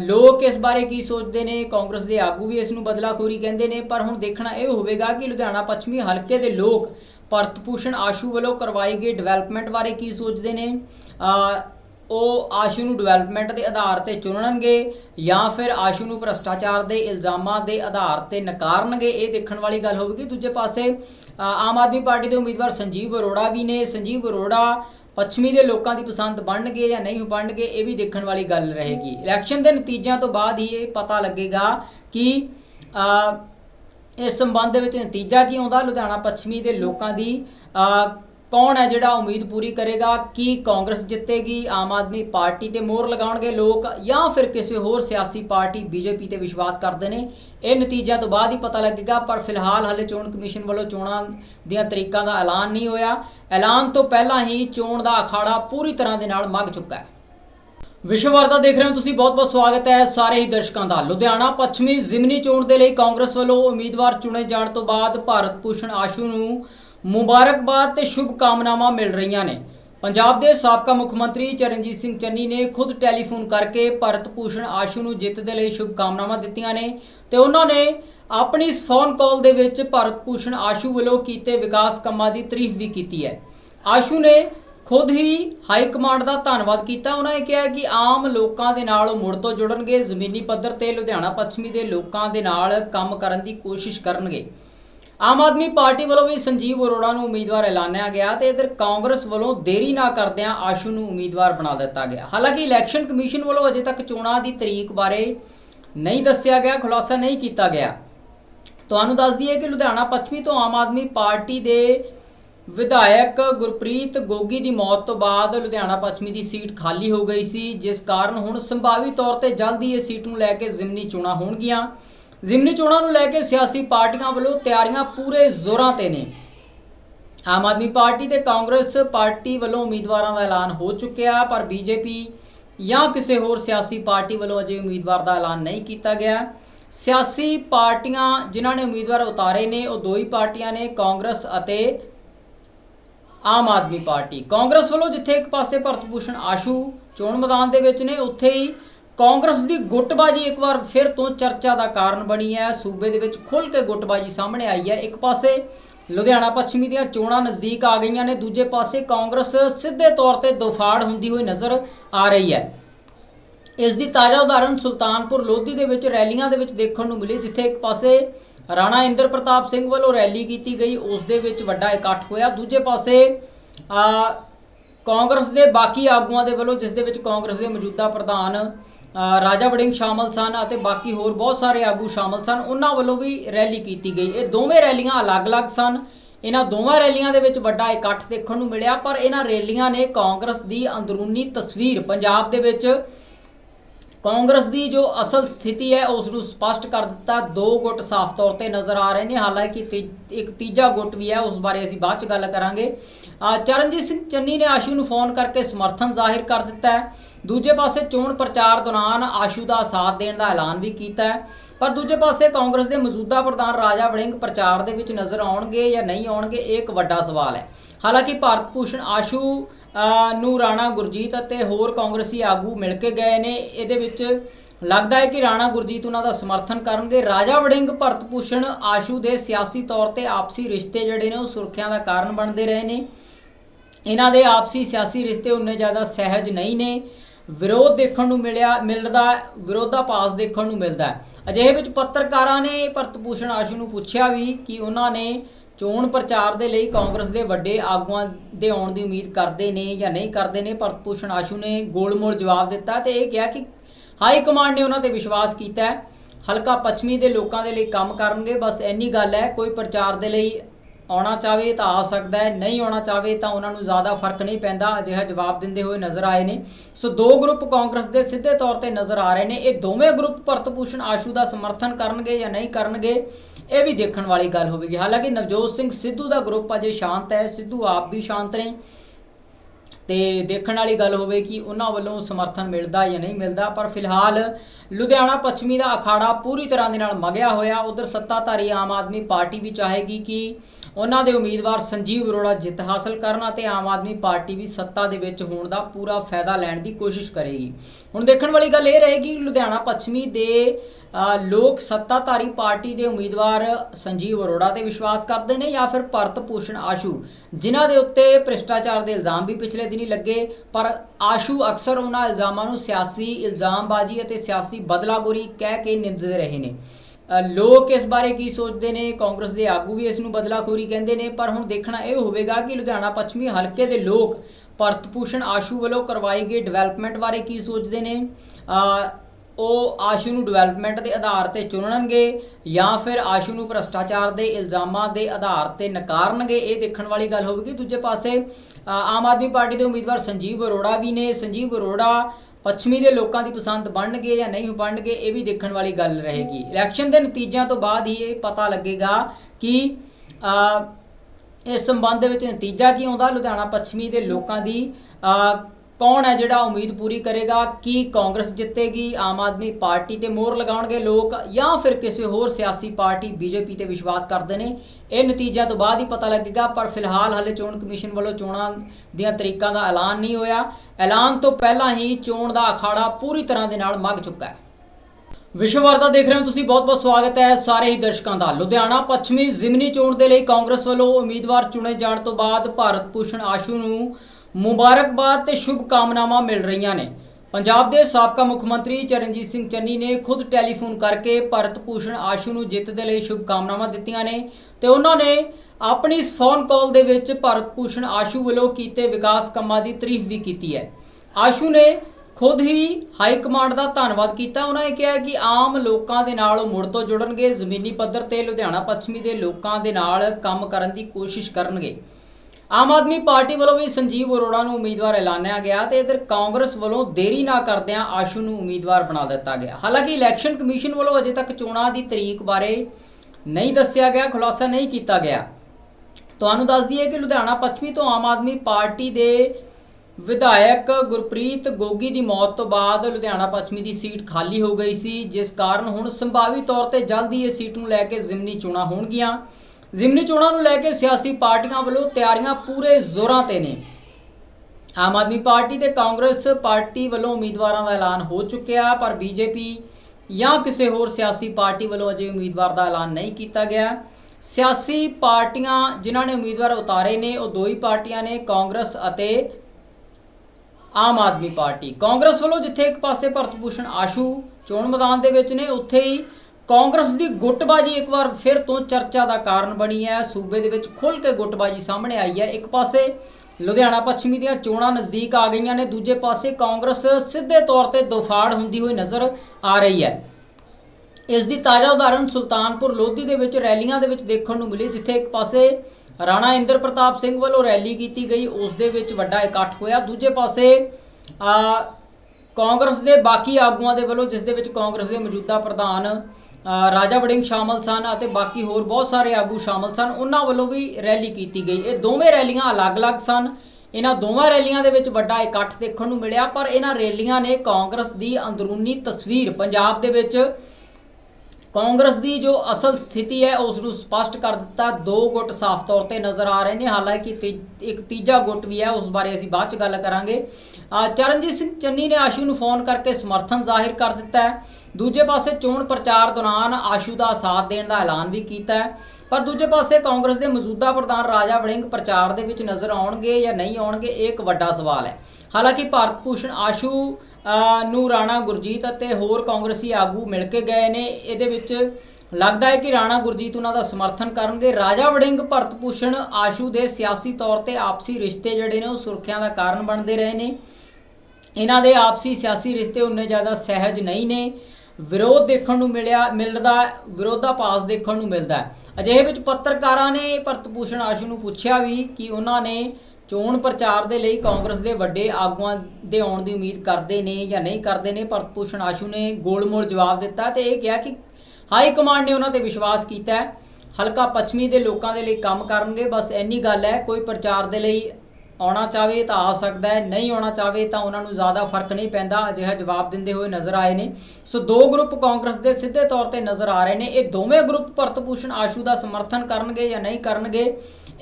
ਲੋਕ ਇਸ ਬਾਰੇ ਕੀ ਸੋਚਦੇ ਨੇ? ਕਾਂਗਰਸ ਦੇ ਆਗੂ ਵੀ ਇਸ ਨੂੰ ਬਦਲਾਖੋਰੀ ਕਹਿੰਦੇ ਨੇ। ਪਰ ਹੁਣ ਦੇਖਣਾ ਇਹ ਹੋਵੇਗਾ ਕਿ ਲੁਧਿਆਣਾ ਪੱਛਮੀ ਹਲਕੇ ਦੇ ਲੋਕ ਭਰਤ ਭੂਸ਼ਣ ਆਸ਼ੂ ਵੱਲੋਂ ਕਰਵਾਈ ਗਈ ਡਿਵੈਲਪਮੈਂਟ ਬਾਰੇ ਕੀ ਸੋਚਦੇ ਨੇ? ਉਹ ਆਸ਼ੂ ਨੂੰ ਡਿਵੈਲਪਮੈਂਟ ਦੇ ਆਧਾਰ ਤੇ ਚੁਣਨਗੇ ਜਾਂ ਫਿਰ ਆਸ਼ੂ ਨੂੰ ਭ੍ਰਸ਼ਟਾਚਾਰ ਦੇ ਇਲਜ਼ਾਮਾਂ ਦੇ ਆਧਾਰ ਤੇ ਨਕਾਰਨਗੇ? ਇਹ ਦੇਖਣ ਵਾਲੀ ਗੱਲ ਹੋਵੇਗੀ। ਦੂਜੇ ਪਾਸੇ ਆਮ ਆਦਮੀ ਪਾਰਟੀ ਦੇ ਉਮੀਦਵਾਰ ਸੰਜੀਵ ਅਰੋੜਾ ਵੀ ਨੇ। ਸੰਜੀਵ ਅਰੋੜਾ ਪੱਛਮੀ ਦੇ ਲੋਕਾਂ ਦੀ ਪਸੰਦ ਬਣਨਗੇ ਜਾਂ ਨਹੀਂ ਬਣਨਗੇ, ਇਹ ਵੀ ਦੇਖਣ ਵਾਲੀ ਗੱਲ ਰਹੇਗੀ। ਇਲੈਕਸ਼ਨ ਦੇ ਨਤੀਜਿਆਂ ਤੋਂ ਬਾਅਦ ਹੀ ਇਹ ਪਤਾ ਲੱਗੇਗਾ ਕਿ ਇਸ ਸੰਬੰਧ ਦੇ ਵਿੱਚ ਨਤੀਜਾ ਕੀ ਆਉਂਦਾ? ਲੁਧਿਆਣਾ ਪੱਛਮੀ ਦੇ ਲੋਕਾਂ ਦੀ ਕੌਣ ਹੈ ਜਿਹੜਾ ਉਮੀਦ ਪੂਰੀ ਕਰੇਗਾ? ਕੀ ਕਾਂਗਰਸ ਜਿੱਤੇਗੀ? ਆਮ ਆਦਮੀ ਪਾਰਟੀ ਤੇ ਮੋਹਰ ਲਗਾਉਣਗੇ ਲੋਕ ਜਾਂ ਫਿਰ ਕਿਸੇ ਹੋਰ ਸਿਆਸੀ ਪਾਰਟੀ ਬੀਜੇਪੀ ਤੇ ਵਿਸ਼ਵਾਸ ਕਰਦੇ ਨੇ? ਇਹ ਨਤੀਜਿਆਂ ਤੋਂ ਬਾਅਦ ਹੀ ਪਤਾ ਲੱਗੇਗਾ, ਪਰ ਫਿਲਹਾਲ ਹਲੇ ਚੋਣ ਕਮਿਸ਼ਨ ਵੱਲੋਂ ਚੋਣਾਂ ਦੀਆਂ ਤਰੀਕਾਂ ਦਾ ਐਲਾਨ ਨਹੀਂ ਹੋਇਆ। ਐਲਾਨ ਤੋਂ ਪਹਿਲਾਂ ਹੀ ਚੋਣ ਦਾ ਅਖਾੜਾ ਪੂਰੀ ਤਰ੍ਹਾਂ ਦੇ ਨਾਲ ਮੱਗ ਚੁੱਕਾ ਹੈ। ਵਿਸ਼ਵ ਵਾਰਤਾ ਦੇਖ ਰਹੇ ਹੋ ਤੁਸੀਂ, ਬਹੁਤ-ਬਹੁਤ ਸਵਾਗਤ ਹੈ ਸਾਰੇ ਹੀ ਦਰਸ਼ਕਾਂ ਦਾ। ਲੁਧਿਆਣਾ ਪੱਛਮੀ ਜ਼ਿਮਨੀ ਚੋਣ ਦੇ ਲਈ ਕਾਂਗਰਸ ਵੱਲੋਂ ਉਮੀਦਵਾਰ ਚੁਣੇ ਜਾਣ ਤੋਂ ਬਾਅਦ ਭਾਰਤ ਭੂਸ਼ਣ ਆਸ਼ੂ ਨੂੰ ਮੁਬਾਰਕਬਾਦ ਤੇ ਸ਼ੁਭ ਕਾਮਨਾਵਾਂ ਮਿਲ ਰਹੀਆਂ ਨੇ। ਪੰਜਾਬ ਦੇ ਸਾਬਕਾ ਮੁੱਖ ਮੰਤਰੀ ਚਰਨਜੀਤ ਸਿੰਘ ਚੰਨੀ ਨੇ ਖੁਦ ਟੈਲੀਫੋਨ ਕਰਕੇ ਭਾਰਤ ਭੂਸ਼ਣ ਆਸ਼ੂ ਨੂੰ ਜਿੱਤ ਦੇ ਲਈ ਸ਼ੁਭ ਕਾਮਨਾਵਾਂ ਦਿੱਤੀਆਂ ਨੇ ਤੇ ਉਹਨਾਂ ਨੇ ਆਪਣੀ ਇਸ ਫੋਨ ਕਾਲ ਦੇ ਵਿੱਚ ਭਾਰਤ ਭੂਸ਼ਣ ਆਸ਼ੂ ਵੱਲੋਂ ਕੀਤੇ ਵਿਕਾਸ ਕੰਮਾਂ ਦੀ ਤਾਰੀਫ ਵੀ ਕੀਤੀ ਹੈ। ਆਸ਼ੂ ਨੇ ਖੁਦ ਹੀ ਹਾਈ ਕਮਾਂਡ ਦਾ ਧੰਨਵਾਦ ਕੀਤਾ। ਉਹਨਾਂ ਨੇ ਕਿਹਾ ਕਿ ਆਮ ਲੋਕਾਂ ਦੇ ਨਾਲ ਉਹ ਮੁੜ ਤੋਂ ਜੁੜਨਗੇ। ਜ਼ਮੀਨੀ ਪੱਧਰ ਤੇ ਲੁਧਿਆਣਾ ਪੱਛਮੀ ਦੇ ਲੋਕਾਂ ਦੇ ਨਾਲ ਕੰਮ ਕਰਨ ਦੀ ਕੋਸ਼ਿਸ਼ ਕਰਨਗੇ। ਆਮ ਆਦਮੀ ਪਾਰਟੀ ਵੱਲੋਂ ਵੀ ਸੰਜੀਵ ਅਰੋੜਾ ਨੂੰ ਉਮੀਦਵਾਰ ਐਲਾਨਿਆ ਗਿਆ ਤੇ ਇਧਰ ਕਾਂਗਰਸ ਵੱਲੋਂ ਦੇਰੀ ਨਾ ਕਰਦਿਆਂ ਆਸ਼ੂ ਨੂੰ ਉਮੀਦਵਾਰ ਬਣਾ ਦਿੱਤਾ ਗਿਆ। ਹਾਲਾਂਕਿ ਇਲੈਕਸ਼ਨ ਕਮਿਸ਼ਨ ਵੱਲੋਂ ਅਜੇ ਤੱਕ ਚੋਣਾਂ ਦੀ ਤਰੀਕ ਬਾਰੇ ਨਹੀਂ ਦੱਸਿਆ ਗਿਆ, ਖੁਲਾਸਾ ਨਹੀਂ ਕੀਤਾ ਗਿਆ। ਤੁਹਾਨੂੰ ਦੱਸ ਦਈਏ ਕਿ ਲੁਧਿਆਣਾ ਪੱਛਮੀ ਤੋਂ ਆਮ ਆਦਮੀ ਪਾਰਟੀ ਦੇ ਵਿਧਾਇਕ ਗੁਰਪ੍ਰੀਤ ਗੋਗੀ ਦੀ ਮੌਤ ਤੋਂ ਬਾਅਦ ਲੁਧਿਆਣਾ ਪੱਛਮੀ ਦੀ ਸੀਟ ਖਾਲੀ ਹੋ ਗਈ ਸੀ, ਜਿਸ ਕਾਰਨ ਹੁਣ ਸੰਭਾਵੀ ਤੌਰ ਤੇ ਜਲਦੀ ਇਹ ਸੀਟ ਨੂੰ ਲੈ ਕੇ ਜ਼ਿਮਨੀ ਚੋਣਾਂ ਹੋਣਗੀਆਂ। ਜ਼ਿਮਨੀ ਚੋਣਾਂ ਨੂੰ ਲੈ ਕੇ ਸਿਆਸੀ ਪਾਰਟੀਆਂ ਵੱਲੋਂ ਤਿਆਰੀਆਂ ਪੂਰੇ ਜ਼ੋਰਾਂ ਤੇ ਨੇ। ਆਮ ਆਦਮੀ ਪਾਰਟੀ ਤੇ ਕਾਂਗਰਸ ਪਾਰਟੀ ਵੱਲੋਂ ਉਮੀਦਵਾਰਾਂ ਦਾ ਐਲਾਨ ਹੋ ਚੁੱਕਿਆ, ਪਰ ਬੀਜੇਪੀ ਜਾਂ ਕਿਸੇ ਹੋਰ ਸਿਆਸੀ ਪਾਰਟੀ ਵੱਲੋਂ ਅਜੇ ਉਮੀਦਵਾਰ ਦਾ ਐਲਾਨ ਨਹੀਂ ਕੀਤਾ ਗਿਆ। ਸਿਆਸੀ ਪਾਰਟੀਆਂ ਜਿਨ੍ਹਾਂ ਨੇ ਉਮੀਦਵਾਰ ਉਤਾਰੇ ਨੇ, ਉਹ ਦੋ ਹੀ ਪਾਰਟੀਆਂ ਨੇ, ਕਾਂਗਰਸ ਅਤੇ ਆਮ ਆਦਮੀ ਪਾਰਟੀ। ਕਾਂਗਰਸ ਵੱਲੋਂ ਜਿੱਥੇ ਇੱਕ ਪਾਸੇ ਭਰਤ ਭੂਸ਼ਣ ਆਸ਼ੂ ਚੋਣ ਮੈਦਾਨ ਦੇ ਵਿੱਚ ਨੇ, ਉੱਥੇ ਹੀ ਕਾਂਗਰਸ ਦੀ ਗੁੱਟਬਾਜੀ ਇੱਕ ਵਾਰ ਫਿਰ ਤੋਂ ਚਰਚਾ ਦਾ ਕਾਰਨ ਬਣੀ ਹੈ। ਸੂਬੇ ਦੇ ਵਿੱਚ ਖੁੱਲ੍ਹ ਕੇ ਗੁੱਟਬਾਜੀ ਸਾਹਮਣੇ ਆਈ ਹੈ। ਇੱਕ ਪਾਸੇ ਲੁਧਿਆਣਾ ਪੱਛਮੀ ਦੀਆਂ ਚੋਣਾਂ ਨਜ਼ਦੀਕ ਆ ਗਈਆਂ ਨੇ, ਦੂਜੇ ਪਾਸੇ ਕਾਂਗਰਸ ਸਿੱਧੇ ਤੌਰ ਤੇ ਦੁਫਾੜ ਹੁੰਦੀ ਹੋਈ ਨਜ਼ਰ ਆ ਰਹੀ ਹੈ। ਇਸ ਦੀ ਤਾਜ਼ਾ ਉਦਾਹਰਣ ਸੁਲਤਾਨਪੁਰ ਲੋਧੀ ਦੇ ਵਿੱਚ ਰੈਲੀਆਂ ਦੇ ਵਿੱਚ ਦੇਖਣ ਨੂੰ ਮਿਲੀ, ਜਿੱਥੇ ਇੱਕ ਪਾਸੇ ਰਾਣਾ ਇੰਦਰ ਪ੍ਰਤਾਪ ਸਿੰਘ ਵੱਲੋਂ ਰੈਲੀ ਕੀਤੀ ਗਈ। ਉਸ ਦੇ ਵਿੱਚ ਵੱਡਾ ਇਕੱਠ ਹੋਇਆ। ਦੂਜੇ ਪਾਸੇ ਕਾਂਗਰਸ ਦੇ ਬਾਕੀ ਆਗੂਆਂ ਦੇ ਵੱਲੋਂ, ਜਿਸ ਦੇ ਵਿੱਚ ਕਾਂਗਰਸ ਦੇ ਮੌਜੂਦਾ ਪ੍ਰਧਾਨ ਰਾਜਾ ਵੜਿੰਗ ਸ਼ਾਮਲ ਸਨ ਅਤੇ ਬਾਕੀ ਹੋਰ ਬਹੁਤ ਸਾਰੇ ਆਗੂ ਸ਼ਾਮਲ ਸਨ। ਉਹਨਾਂ ਵੱਲੋਂ ਵੀ ਰੈਲੀ ਕੀਤੀ ਗਈ। ਇਹ ਦੋਵੇਂ ਰੈਲੀਆਂ ਅਲੱਗ-ਅਲੱਗ ਸਨ। ਇਹਨਾਂ ਦੋਵਾਂ ਰੈਲੀਆਂ ਦੇ ਵਿੱਚ ਵੱਡਾ ਇਕੱਠ ਦੇਖਣ ਨੂੰ ਮਿਲਿਆ, ਪਰ ਇਹਨਾਂ ਰੈਲੀਆਂ ਨੇ ਕਾਂਗਰਸ ਦੀ ਅੰਦਰੂਨੀ ਤਸਵੀਰ ਪੰਜਾਬ ਦੇ ਵਿੱਚ ਕਾਂਗਰਸ ਦੀ ਜੋ ਅਸਲ ਸਥਿਤੀ ਹੈ, ਉਸ ਨੂੰ ਸਪਸ਼ਟ ਕਰ ਦਿੱਤਾ। ਦੋ ਗੁੱਟ ਸਾਫ਼ ਤੌਰ ਤੇ ਨਜ਼ਰ ਆ ਰਹੇ ਨੇ। ਹਾਲਾਂਕਿ ਤੀ- ਇੱਕ ਤੀਜਾ ਗੁੱਟ ਵੀ ਹੈ, ਉਸ ਬਾਰੇ ਅਸੀਂ ਬਾਅਦ ਚ ਗੱਲ ਕਰਾਂਗੇ। ਚਰਨਜੀਤ ਸਿੰਘ ਚੰਨੀ ਨੇ ਆਸ਼ੂ ਨੂੰ ਫੋਨ ਕਰਕੇ ਸਮਰਥਨ ਜ਼ਾਹਿਰ ਕਰ ਦਿੱਤਾ ਹੈ। ਦੂਜੇ ਪਾਸੇ ਚੋਣ ਪ੍ਰਚਾਰ ਦੌਰਾਨ ਆਸ਼ੂ ਦਾ ਸਾਥ ਦੇਣ ਦਾ ਐਲਾਨ ਵੀ ਕੀਤਾ ਹੈ। ਪਰ ਦੂਜੇ ਪਾਸੇ ਕਾਂਗਰਸ ਦੇ ਮੌਜੂਦਾ ਪ੍ਰਧਾਨ ਰਾਜਾ ਵੜਿੰਗ ਪ੍ਰਚਾਰ ਦੇ ਵਿੱਚ ਨਜ਼ਰ ਆਉਣਗੇ ਜਾਂ ਨਹੀਂ ਆਉਣਗੇ, ਇਹ ਇੱਕ ਵੱਡਾ ਸਵਾਲ ਹੈ। ਹਾਲਾਂਕਿ ਭਾਰਤ ਭੂਸ਼ਣ ਆਸ਼ੂ ਨੂੰ ਰਾਣਾ, ਗੁਰਜੀਤ ਅਤੇ ਹੋਰ ਕਾਂਗਰਸੀ ਆਗੂ ਮਿਲ ਕੇ ਗਏ ਨੇ। ਇਹਦੇ ਵਿੱਚ ਲੱਗਦਾ ਹੈ ਕਿ ਰਾਣਾ, ਗੁਰਜੀਤ ਉਹਨਾਂ ਦਾ ਸਮਰਥਨ ਕਰਨਗੇ। ਰਾਜਾ ਵੜਿੰਗ ਭਰਤ ਭੂਸ਼ਣ ਆਸ਼ੂ ਦੇ ਸਿਆਸੀ ਤੌਰ ਤੇ ਆਪਸੀ ਰਿਸ਼ਤੇ ਜਿਹੜੇ ਨੇ ਉਹ ਸੁਰੱਖਿਆ ਦਾ ਕਾਰਨ ਬਣਦੇ ਰਹੇ ਨੇ। ਇਹਨਾਂ ਦੇ ਆਪਸੀ ਸਿਆਸੀ ਰਿਸ਼ਤੇ ਉਨੇ ਜ਼ਿਆਦਾ ਸਹਿਜ ਨਹੀਂ ਨੇ। ਵਿਰੋਧ ਦੇਖਣ ਨੂੰ ਮਿਲਿਆ, ਮਿਲਦਾ, ਵਿਰੋਧਾਭਾਸ ਦੇਖਣ ਨੂੰ ਮਿਲਦਾ ਅਜਿਹੇ ਵਿੱਚ ਪੱਤਰਕਾਰਾਂ ਨੇ ਭਰਤ ਭੂਸ਼ਣ ਆਸ਼ੂ ਨੂੰ ਪੁੱਛਿਆ ਵੀ ਕਿ ਉਹਨਾਂ ਨੇ ਚੋਣ ਪ੍ਰਚਾਰ ਦੇ ਲਈ ਕਾਂਗਰਸ ਦੇ ਵੱਡੇ ਆਗੂਆਂ ਦੇ ਆਉਣ ਦੀ ਉਮੀਦ ਕਰਦੇ ਨੇ ਜਾਂ ਨਹੀਂ ਕਰਦੇ ਨੇ ਭਰਤ ਭੂਸ਼ਣ ਆਸ਼ੂ ਨੇ ਗੋਲਮੋਲ ਜਵਾਬ ਦਿੱਤਾ ਤੇ ਇਹ ਕਿਹਾ ਕਿ ਹਾਈ ਕਮਾਂਡ ਨੇ ਉਹਨਾਂ ਤੇ ਵਿਸ਼ਵਾਸ ਕੀਤਾ ਹੈ। ਹਲਕਾ ਪੱਛਮੀ ਦੇ ਲੋਕਾਂ ਦੇ ਲਈ ਕੰਮ ਕਰਨਗੇ, ਬਸ ਇੰਨੀ ਗੱਲ ਹੈ, ਕੋਈ ਪ੍ਰਚਾਰ ਦੇ ਲਈ ਆਉਣਾ ਚਾਹਵੇ ਤਾਂ ਆ ਸਕਦਾ ਹੈ, ਨਹੀਂ ਆਉਣਾ ਚਾਹਵੇ ਤਾਂ ਉਹਨਾਂ ਨੂੰ ਜ਼ਿਆਦਾ ਫ਼ਰਕ ਨਹੀਂ ਪੈਂਦਾ, ਅਜਿਹਾ ਜਵਾਬ ਦਿੰਦੇ ਹੋਏ ਨਜ਼ਰ ਆਏ ਨੇ। ਸੋ ਦੋ ਗਰੁੱਪ ਕਾਂਗਰਸ ਦੇ ਸਿੱਧੇ ਤੌਰ ਤੇ ਨਜ਼ਰ ਆ ਰਹੇ ਨੇ, ਇਹ ਦੋਵੇਂ ਗਰੁੱਪ ਭਰਤ ਭੂਸ਼ਣ ਆਸ਼ੂ ਦਾ ਸਮਰਥਨ ਕਰਨਗੇ ਜਾਂ ਨਹੀਂ ਕਰਨਗੇ ਇਹ ਵੀ ਦੇਖਣ ਵਾਲੀ ਗੱਲ ਹੋਵੇਗੀ। ਹਾਲਾਂਕਿ ਨਵਜੋਤ ਸਿੰਘ ਸਿੱਧੂ ਦਾ ਗਰੁੱਪ ਅਜੇ ਸ਼ਾਂਤ ਹੈ। ਸਿੱਧੂ ਆਪ ਵੀ ਸ਼ਾਂਤ ਨੇ। ਤੇ ਦੇਖਣ ਵਾਲੀ ਗੱਲ ਹੋਵੇ ਕਿ ਉਹਨਾਂ ਵੱਲੋਂ ਸਮਰਥਨ ਮਿਲਦਾ ਜਾਂ ਨਹੀਂ ਮਿਲਦਾ, ਪਰ ਫਿਲਹਾਲ ਲੁਧਿਆਣਾ ਪੱਛਮੀ ਦਾ ਅਖਾੜਾ ਪੂਰੀ ਤਰ੍ਹਾਂ ਦੇ ਨਾਲ ਮਗਿਆ ਹੋਇਆ। ਉਧਰ ਸੱਤਾਧਾਰੀ ਆਮ ਆਦਮੀ ਪਾਰਟੀ ਵੀ ਚਾਹੇਗੀ ਕਿ ਉਹਨਾਂ ਦੇ ਉਮੀਦਵਾਰ ਸੰਜੀਵ ਅਰੋੜਾ ਜਿੱਤ ਹਾਸਲ ਕਰਨ ਅਤੇ ਆਮ ਆਦਮੀ ਪਾਰਟੀ ਵੀ ਸੱਤਾ ਦੇ ਵਿੱਚ ਹੋਣ ਦਾ ਪੂਰਾ ਫਾਇਦਾ ਲੈਣ ਦੀ ਕੋਸ਼ਿਸ਼ ਕਰੇਗੀ। ਹੁਣ ਦੇਖਣ ਵਾਲੀ ਗੱਲ ਇਹ ਰਹੇਗੀ, ਲੁਧਿਆਣਾ ਪੱਛਮੀ ਦੇ ਲੋਕ ਸੱਤਾਧਾਰੀ ਪਾਰਟੀ ਦੇ ਉਮੀਦਵਾਰ ਸੰਜੀਵ ਅਰੋੜਾ ਤੇ ਵਿਸ਼ਵਾਸ ਕਰਦੇ ਨੇ ਜਾਂ ਫਿਰ ਭਰਤ ਭੂਸ਼ਣ ਆਸ਼ੂ, ਜਿਨ੍ਹਾਂ ਦੇ ਉੱਤੇ ਭ੍ਰਿਸ਼ਟਾਚਾਰ ਦੇ ਇਲਜ਼ਾਮ ਵੀ ਪਿਛਲੇ ਦਿਨੀ ਲੱਗੇ, ਪਰ ਆਸ਼ੂ ਅਕਸਰ ਉਹਨਾਂ ਇਲਜ਼ਾਮਾਂ ਨੂੰ ਸਿਆਸੀ ਇਲਜ਼ਾਮਬਾਜ਼ੀ ਅਤੇ ਸਿਆਸੀ ਬਦਲਾਗੋਰੀ ਕਹਿ ਕੇ ਨਿੰਦਦੇ ਰਹੇ ਨੇ। ਲੋਕ ਇਸ ਬਾਰੇ ਕੀ ਸੋਚਦੇ ਨੇ? ਕਾਂਗਰਸ ਦੇ ਆਗੂ ਵੀ ਇਸ ਨੂੰ ਬਦਲਾਖੋਰੀ ਕਹਿੰਦੇ ਨੇ। ਪਰ ਹੁਣ ਦੇਖਣਾ ਇਹ ਹੋਵੇਗਾ ਕਿ ਲੁਧਿਆਣਾ ਪੱਛਮੀ ਹਲਕੇ ਦੇ ਲੋਕ ਭਰਤ ਭੂਸ਼ਣ ਆਸ਼ੂ ਵੱਲੋਂ ਕਰਵਾਈ ਗਈ ਡਿਵੈਲਪਮੈਂਟ ਬਾਰੇ ਕੀ ਸੋਚਦੇ ਨੇ? ਉਹ ਆਸ਼ੂ ਨੂੰ ਡਿਵੈਲਪਮੈਂਟ ਦੇ ਆਧਾਰ ਤੇ ਚੁਣਨਗੇ ਜਾਂ ਫਿਰ ਆਸ਼ੂ ਨੂੰ ਭ੍ਰਸ਼ਟਾਚਾਰ ਦੇ ਇਲਜ਼ਾਮਾਂ ਦੇ ਆਧਾਰ ਤੇ ਨਕਾਰਨਗੇ? ਇਹ ਦੇਖਣ ਵਾਲੀ ਗੱਲ ਹੋਵੇਗੀ। ਦੂਜੇ ਪਾਸੇ ਆਮ ਆਦਮੀ ਪਾਰਟੀ ਦੇ ਉਮੀਦਵਾਰ ਸੰਜੀਵ ਅਰੋੜਾ ਵੀ ਨੇ। ਸੰਜੀਵ ਅਰੋੜਾ ਪੱਛਮੀ ਦੇ ਲੋਕਾਂ ਦੀ ਪਸੰਦ ਬਣਨਗੇ ਜਾਂ ਨਹੀਂ ਬਣਨਗੇ, ਇਹ ਵੀ ਦੇਖਣ ਵਾਲੀ ਗੱਲ ਰਹੇਗੀ। ਇਲੈਕਸ਼ਨ ਦੇ ਨਤੀਜਿਆਂ ਤੋਂ ਬਾਅਦ ਹੀ ਇਹ ਪਤਾ ਲੱਗੇਗਾ ਕਿ ਇਸ ਸੰਬੰਧ ਦੇ ਵਿੱਚ ਨਤੀਜਾ ਕੀ ਆਉਂਦਾ। ਲੁਧਿਆਣਾ ਪੱਛਮੀ ਦੇ ਲੋਕਾਂ ਦੀ ਕੌਣ ਹੈ ਜਿਹੜਾ ਉਮੀਦ ਪੂਰੀ ਕਰੇਗਾ? ਕੀ ਕਾਂਗਰਸ ਜਿੱਤੇਗੀ? ਆਮ ਆਦਮੀ ਪਾਰਟੀ ਤੇ ਮੋਹਰ ਲਗਾਉਣਗੇ ਲੋਕ ਜਾਂ ਫਿਰ ਕਿਸੇ ਹੋਰ ਸਿਆਸੀ ਪਾਰਟੀ ਬੀਜੇਪੀ ਤੇ ਵਿਸ਼ਵਾਸ ਕਰਦੇ ਨੇ? ਇਹ ਨਤੀਜਿਆਂ ਤੋਂ ਬਾਅਦ ਹੀ ਪਤਾ ਲੱਗੇਗਾ, ਪਰ ਫਿਲਹਾਲ ਹਲੇ ਚੋਣ ਕਮਿਸ਼ਨ ਵੱਲੋਂ ਚੋਣਾਂ ਦੀਆਂ ਤਰੀਕਾਂ ਦਾ ਐਲਾਨ ਨਹੀਂ ਹੋਇਆ। ਐਲਾਨ ਤੋਂ ਪਹਿਲਾਂ ਹੀ ਚੋਣ ਦਾ ਅਖਾੜਾ ਪੂਰੀ ਤਰ੍ਹਾਂ ਦੇ ਨਾਲ ਮੱਗ ਚੁੱਕਾ ਹੈ। ਵਿਸ਼ਵ ਵਾਰਤਾ ਦੇਖ ਰਹੇ ਹੋ ਤੁਸੀਂ, ਬਹੁਤ-ਬਹੁਤ ਸਵਾਗਤ ਹੈ ਸਾਰੇ ਹੀ ਦਰਸ਼ਕਾਂ ਦਾ। ਲੁਧਿਆਣਾ ਪੱਛਮੀ ਜ਼ਿਮਨੀ ਚੋਣ ਦੇ ਲਈ ਕਾਂਗਰਸ ਵੱਲੋਂ ਉਮੀਦਵਾਰ ਚੁਣੇ ਜਾਣ ਤੋਂ ਬਾਅਦ ਭਾਰਤ ਭੂਸ਼ਣ ਆਸ਼ੂ ਨੂੰ ਮੁਬਾਰਕਬਾਦ ਤੇ ਸ਼ੁਭ ਕਾਮਨਾਵਾਂ ਮਿਲ ਰਹੀਆਂ ਨੇ। ਪੰਜਾਬ ਦੇ ਸਾਬਕਾ ਮੁੱਖ ਮੰਤਰੀ ਚਰਨਜੀਤ ਸਿੰਘ ਚੰਨੀ ਨੇ ਖੁਦ ਟੈਲੀਫੋਨ ਕਰਕੇ ਭਾਰਤ ਭੂਸ਼ਣ ਆਸ਼ੂ ਨੂੰ ਜਿੱਤ ਦੇ ਲਈ ਸ਼ੁਭ ਕਾਮਨਾਵਾਂ ਦਿੱਤੀਆਂ ਨੇ ਤੇ ਉਹਨਾਂ ਨੇ ਆਪਣੀ ਇਸ ਫੋਨ ਕਾਲ ਦੇ ਵਿੱਚ ਭਾਰਤ ਭੂਸ਼ਣ ਆਸ਼ੂ ਵੱਲੋਂ ਕੀਤੇ ਵਿਕਾਸ ਕੰਮਾਂ ਦੀ ਤਾਰੀਫ ਵੀ ਕੀਤੀ ਹੈ। ਆਸ਼ੂ ਨੇ ਖੁਦ ਹੀ ਹਾਈ ਕਮਾਂਡ ਦਾ ਧੰਨਵਾਦ ਕੀਤਾ। ਉਹਨਾਂ ਨੇ ਕਿਹਾ ਕਿ ਆਮ ਲੋਕਾਂ ਦੇ ਨਾਲ ਉਹ ਮੁੜ ਤੋਂ ਜੁੜਨਗੇ, ਜ਼ਮੀਨੀ ਪੱਧਰ ਤੇ ਲੁਧਿਆਣਾ ਪੱਛਮੀ ਦੇ ਲੋਕਾਂ ਦੇ ਨਾਲ ਕੰਮ ਕਰਨ ਦੀ ਕੋਸ਼ਿਸ਼ ਕਰਨਗੇ। ਆਮ ਆਦਮੀ ਪਾਰਟੀ ਵੱਲੋਂ ਵੀ ਸੰਜੀਵ ਅਰੋੜਾ ਨੂੰ ਉਮੀਦਵਾਰ ਐਲਾਨਿਆ ਗਿਆ ਤੇ ਇਧਰ ਕਾਂਗਰਸ ਵੱਲੋਂ ਦੇਰੀ ਨਾ ਕਰਦਿਆਂ ਆਸ਼ੂ ਨੂੰ ਉਮੀਦਵਾਰ ਬਣਾ ਦਿੱਤਾ ਗਿਆ। ਹਾਲਾਂਕਿ ਇਲੈਕਸ਼ਨ ਕਮਿਸ਼ਨ ਵੱਲੋਂ ਅਜੇ ਤੱਕ ਚੋਣਾਂ ਦੀ ਤਰੀਕ ਬਾਰੇ ਨਹੀਂ ਦੱਸਿਆ ਗਿਆ, ਖੁਲਾਸਾ ਨਹੀਂ ਕੀਤਾ ਗਿਆ। ਤੁਹਾਨੂੰ ਦੱਸ ਦਈਏ ਕਿ ਲੁਧਿਆਣਾ ਪੱਛਮੀ ਤੋਂ ਆਮ ਆਦਮੀ ਪਾਰਟੀ ਦੇ ਵਿਧਾਇਕ ਗੁਰਪ੍ਰੀਤ ਗੋਗੀ ਦੀ ਮੌਤ ਤੋਂ ਬਾਅਦ ਲੁਧਿਆਣਾ ਪੱਛਮੀ ਦੀ ਸੀਟ ਖਾਲੀ ਹੋ ਗਈ ਸੀ, ਜਿਸ ਕਾਰਨ ਹੁਣ ਸੰਭਾਵੀ ਤੌਰ ਤੇ ਜਲਦੀ ਇਹ ਸੀਟ ਨੂੰ ਲੈ ਕੇ ਜ਼ਿਮਨੀ ਚੋਣਾਂ ਹੋਣਗੀਆਂ। ਜ਼ਿਮਨੀ ਚੋਣਾਂ ਨੂੰ ਲੈ ਕੇ ਸਿਆਸੀ ਪਾਰਟੀਆਂ ਵੱਲੋਂ ਤਿਆਰੀਆਂ ਪੂਰੇ ਜ਼ੋਰਾਂ ਤੇ ਨੇ। ਆਮ ਆਦਮੀ ਪਾਰਟੀ ਤੇ ਕਾਂਗਰਸ ਪਾਰਟੀ ਵੱਲੋਂ ਉਮੀਦਵਾਰਾਂ ਦਾ ਐਲਾਨ ਹੋ ਚੁੱਕਿਆ, ਪਰ ਬੀਜੇਪੀ ਜਾਂ ਕਿਸੇ ਹੋਰ ਸਿਆਸੀ ਪਾਰਟੀ ਵੱਲੋਂ ਅਜੇ ਉਮੀਦਵਾਰ ਦਾ ਐਲਾਨ ਨਹੀਂ ਕੀਤਾ ਗਿਆ। ਸਿਆਸੀ ਪਾਰਟੀਆਂ ਜਿਨ੍ਹਾਂ ਨੇ ਉਮੀਦਵਾਰ ਉਤਾਰੇ ਨੇ, ਉਹ ਦੋ ਹੀ ਪਾਰਟੀਆਂ ਨੇ, ਕਾਂਗਰਸ ਅਤੇ ਆਮ ਆਦਮੀ ਪਾਰਟੀ। ਕਾਂਗਰਸ ਵੱਲੋਂ ਜਿੱਥੇ ਇੱਕ ਪਾਸੇ ਭਰਤ ਭੂਸ਼ਣ ਆਸ਼ੂ ਚੋਣ ਮੈਦਾਨ ਦੇ ਵਿੱਚ ਨੇ, ਉੱਥੇ ਹੀ ਕਾਂਗਰਸ ਦੀ ਗੁੱਟਬਾਜੀ ਇੱਕ ਵਾਰ ਫਿਰ ਤੋਂ ਚਰਚਾ ਦਾ ਕਾਰਨ ਬਣੀ ਹੈ। ਸੂਬੇ ਦੇ ਵਿੱਚ ਖੁੱਲ੍ਹ ਕੇ ਗੁੱਟਬਾਜੀ ਸਾਹਮਣੇ ਆਈ ਹੈ। ਇੱਕ ਪਾਸੇ ਲੁਧਿਆਣਾ ਪੱਛਮੀ ਦੀਆਂ ਚੋਣਾਂ ਨਜ਼ਦੀਕ ਆ ਗਈਆਂ ਨੇ, ਦੂਜੇ ਪਾਸੇ ਕਾਂਗਰਸ ਸਿੱਧੇ ਤੌਰ ਤੇ ਦੋਫਾੜ ਹੁੰਦੀ ਹੋਈ ਨਜ਼ਰ ਆ ਰਹੀ ਹੈ। ਇਸ ਦੀ ਤਾਜ਼ਾ ਉਦਾਹਰਣ ਸੁਲਤਾਨਪੁਰ ਲੋਧੀ ਦੇ ਵਿੱਚ ਰੈਲੀਆਂ ਦੇ ਵਿੱਚ ਦੇਖਣ ਨੂੰ ਮਿਲੀ, ਜਿੱਥੇ ਇੱਕ ਪਾਸੇ ਰਾਣਾ ਇੰਦਰ ਪ੍ਰਤਾਪ ਸਿੰਘ ਵੱਲੋਂ ਰੈਲੀ ਕੀਤੀ ਗਈ। ਉਸ ਦੇ ਵਿੱਚ ਵੱਡਾ ਇਕੱਠ ਹੋਇਆ। ਦੂਜੇ ਪਾਸੇ ਕਾਂਗਰਸ ਦੇ ਬਾਕੀ ਆਗੂਆਂ ਦੇ ਵੱਲੋਂ, ਜਿਸ ਦੇ ਵਿੱਚ ਕਾਂਗਰਸ ਦੇ ਮੌਜੂਦਾ ਪ੍ਰਧਾਨ ਰਾਜਾ ਵੜਿੰਗ ਸ਼ਾਮਲ ਸਨ ਅਤੇ ਬਾਕੀ ਹੋਰ ਬਹੁਤ ਸਾਰੇ ਆਗੂ ਸ਼ਾਮਲ ਸਨ। ਉਹਨਾਂ ਵੱਲੋਂ ਵੀ ਰੈਲੀ ਕੀਤੀ ਗਈ। ਇਹ ਦੋਵੇਂ ਰੈਲੀਆਂ ਅਲੱਗ-ਅਲੱਗ ਸਨ। ਇਹਨਾਂ ਦੋਵਾਂ ਰੈਲੀਆਂ ਦੇ ਵਿੱਚ ਵੱਡਾ ਇਕੱਠ ਦੇਖਣ ਨੂੰ ਮਿਲਿਆ, ਪਰ ਇਹਨਾਂ ਰੈਲੀਆਂ ਨੇ ਕਾਂਗਰਸ ਦੀ ਅੰਦਰੂਨੀ ਤਸਵੀਰ ਪੰਜਾਬ ਦੇ ਵਿੱਚ ਕਾਂਗਰਸ ਦੀ ਜੋ ਅਸਲ ਸਥਿਤੀ ਹੈ, ਉਸ ਨੂੰ ਸਪਸ਼ਟ ਕਰ ਦਿੱਤਾ। ਦੋ ਗੁੱਟ ਸਾਫ਼ ਤੌਰ ਤੇ ਨਜ਼ਰ ਆ ਰਹੇ ਨੇ। ਹਾਲਾਂਕਿ ਤੀ- ਇੱਕ ਤੀਜਾ ਗੁੱਟ ਵੀ ਹੈ, ਉਸ ਬਾਰੇ ਅਸੀਂ ਬਾਅਦ ਚ ਗੱਲ ਕਰਾਂਗੇ। ਚਰਨਜੀਤ ਸਿੰਘ ਚੰਨੀ ਨੇ ਆਸ਼ੂ ਨੂੰ ਫੋਨ ਕਰਕੇ ਸਮਰਥਨ ਜ਼ਾਹਿਰ ਕਰ ਦਿੱਤਾ ਹੈ। ਦੂਜੇ ਪਾਸੇ ਚੋਣ ਪ੍ਰਚਾਰ ਦੌਰਾਨ ਆਸ਼ੂ ਦਾ ਸਾਥ ਦੇਣ ਦਾ ਐਲਾਨ ਵੀ ਕੀਤਾ ਹੈ। ਪਰ ਦੂਜੇ ਪਾਸੇ ਕਾਂਗਰਸ ਦੇ ਮੌਜੂਦਾ ਪ੍ਰਧਾਨ ਰਾਜਾ ਵੜਿੰਗ ਪ੍ਰਚਾਰ ਦੇ ਵਿੱਚ ਨਜ਼ਰ ਆਉਣਗੇ ਜਾਂ ਨਹੀਂ ਆਉਣਗੇ, ਇਹ ਇੱਕ ਵੱਡਾ ਸਵਾਲ ਹੈ। ਹਾਲਾਂਕਿ ਭਾਰਤ ਭੂਸ਼ਣ ਆਸ਼ੂ ਨੂੰ ਰਾਣਾ ਗੁਰਜੀਤ ਅਤੇ ਹੋਰ ਕਾਂਗਰਸੀ ਆਗੂ ਮਿਲ ਕੇ ਗਏ ਨੇ। ਇਹਦੇ ਵਿੱਚ ਲੱਗਦਾ ਹੈ ਕਿ ਰਾਣਾ ਗੁਰਜੀਤ ਉਹਨਾਂ ਦਾ ਸਮਰਥਨ ਕਰਨਗੇ। ਰਾਜਾ ਵੜਿੰਗ ਭਰਤ ਭੂਸ਼ਣ ਆਸ਼ੂ ਦੇ ਸਿਆਸੀ ਤੌਰ ਤੇ ਆਪਸੀ ਰਿਸ਼ਤੇ ਜਿਹੜੇ ਨੇ ਉਹ ਸੁਰੱਖਿਆ ਦਾ ਕਾਰਨ ਬਣਦੇ ਰਹੇ ਨੇ। ਇਹਨਾਂ ਦੇ ਆਪਸੀ ਸਿਆਸੀ ਰਿਸ਼ਤੇ ਉਨੇ ਜ਼ਿਆਦਾ ਸਹਿਜ ਨਹੀਂ ਨੇ। ਵਿਰੋਧ ਦੇਖਣ ਨੂੰ ਮਿਲਿਆ, ਮਿਲਦਾ, ਵਿਰੋਧਾਭਾਸ ਦੇਖਣ ਨੂੰ ਮਿਲਦਾ ਹੈ। ਅਜਿਹੇ ਵਿੱਚ ਪੱਤਰਕਾਰਾਂ ਨੇ ਭਰਤ ਭੂਸ਼ਣ ਆਸ਼ੂ ਨੂੰ ਪੁੱਛਿਆ ਵੀ ਕਿ ਉਹਨਾਂ ਨੇ ਚੋਣ ਪ੍ਰਚਾਰ ਦੇ ਲਈ ਕਾਂਗਰਸ ਦੇ ਵੱਡੇ ਆਗੂਆਂ ਦੇ ਆਉਣ ਦੀ ਉਮੀਦ ਕਰਦੇ ਨੇ ਜਾਂ ਨਹੀਂ ਕਰਦੇ ਨੇ, ਭਰਤ ਭੂਸ਼ਣ ਆਸ਼ੂ ਨੇ ਗੋਲਮੋਲ ਜਵਾਬ ਦਿੱਤਾ ਤੇ ਇਹ ਕਿਹਾ ਕਿ ਹਾਈ ਕਮਾਂਡ ਨੇ ਉਹਨਾਂ ਤੇ ਵਿਸ਼ਵਾਸ ਕੀਤਾ ਹੈ। ਹਲਕਾ ਪੱਛਮੀ ਦੇ ਲੋਕਾਂ ਦੇ ਲਈ ਕੰਮ ਕਰਨਗੇ, ਬਸ ਇੰਨੀ ਗੱਲ ਹੈ, ਕੋਈ ਪ੍ਰਚਾਰ ਦੇ ਲਈ ਆਉਣਾ ਚਾਹਵੇ ਤਾਂ ਆ ਸਕਦਾ ਹੈ, ਨਹੀਂ ਆਉਣਾ ਚਾਹਵੇ ਤਾਂ ਉਹਨਾਂ ਨੂੰ ਜ਼ਿਆਦਾ ਫ਼ਰਕ ਨਹੀਂ ਪੈਂਦਾ, ਅਜਿਹਾ ਜਵਾਬ ਦਿੰਦੇ ਹੋਏ ਨਜ਼ਰ ਆਏ ਨੇ। ਸੋ ਦੋ ਗਰੁੱਪ ਕਾਂਗਰਸ ਦੇ ਸਿੱਧੇ ਤੌਰ ਤੇ ਨਜ਼ਰ ਆ ਰਹੇ ਨੇ। ਇਹ ਦੋਵੇਂ ਗਰੁੱਪ ਭਰਤ ਭੂਸ਼ਣ ਆਸ਼ੂ ਦਾ ਸਮਰਥਨ ਕਰਨਗੇ ਜਾਂ ਨਹੀਂ ਕਰਨਗੇ,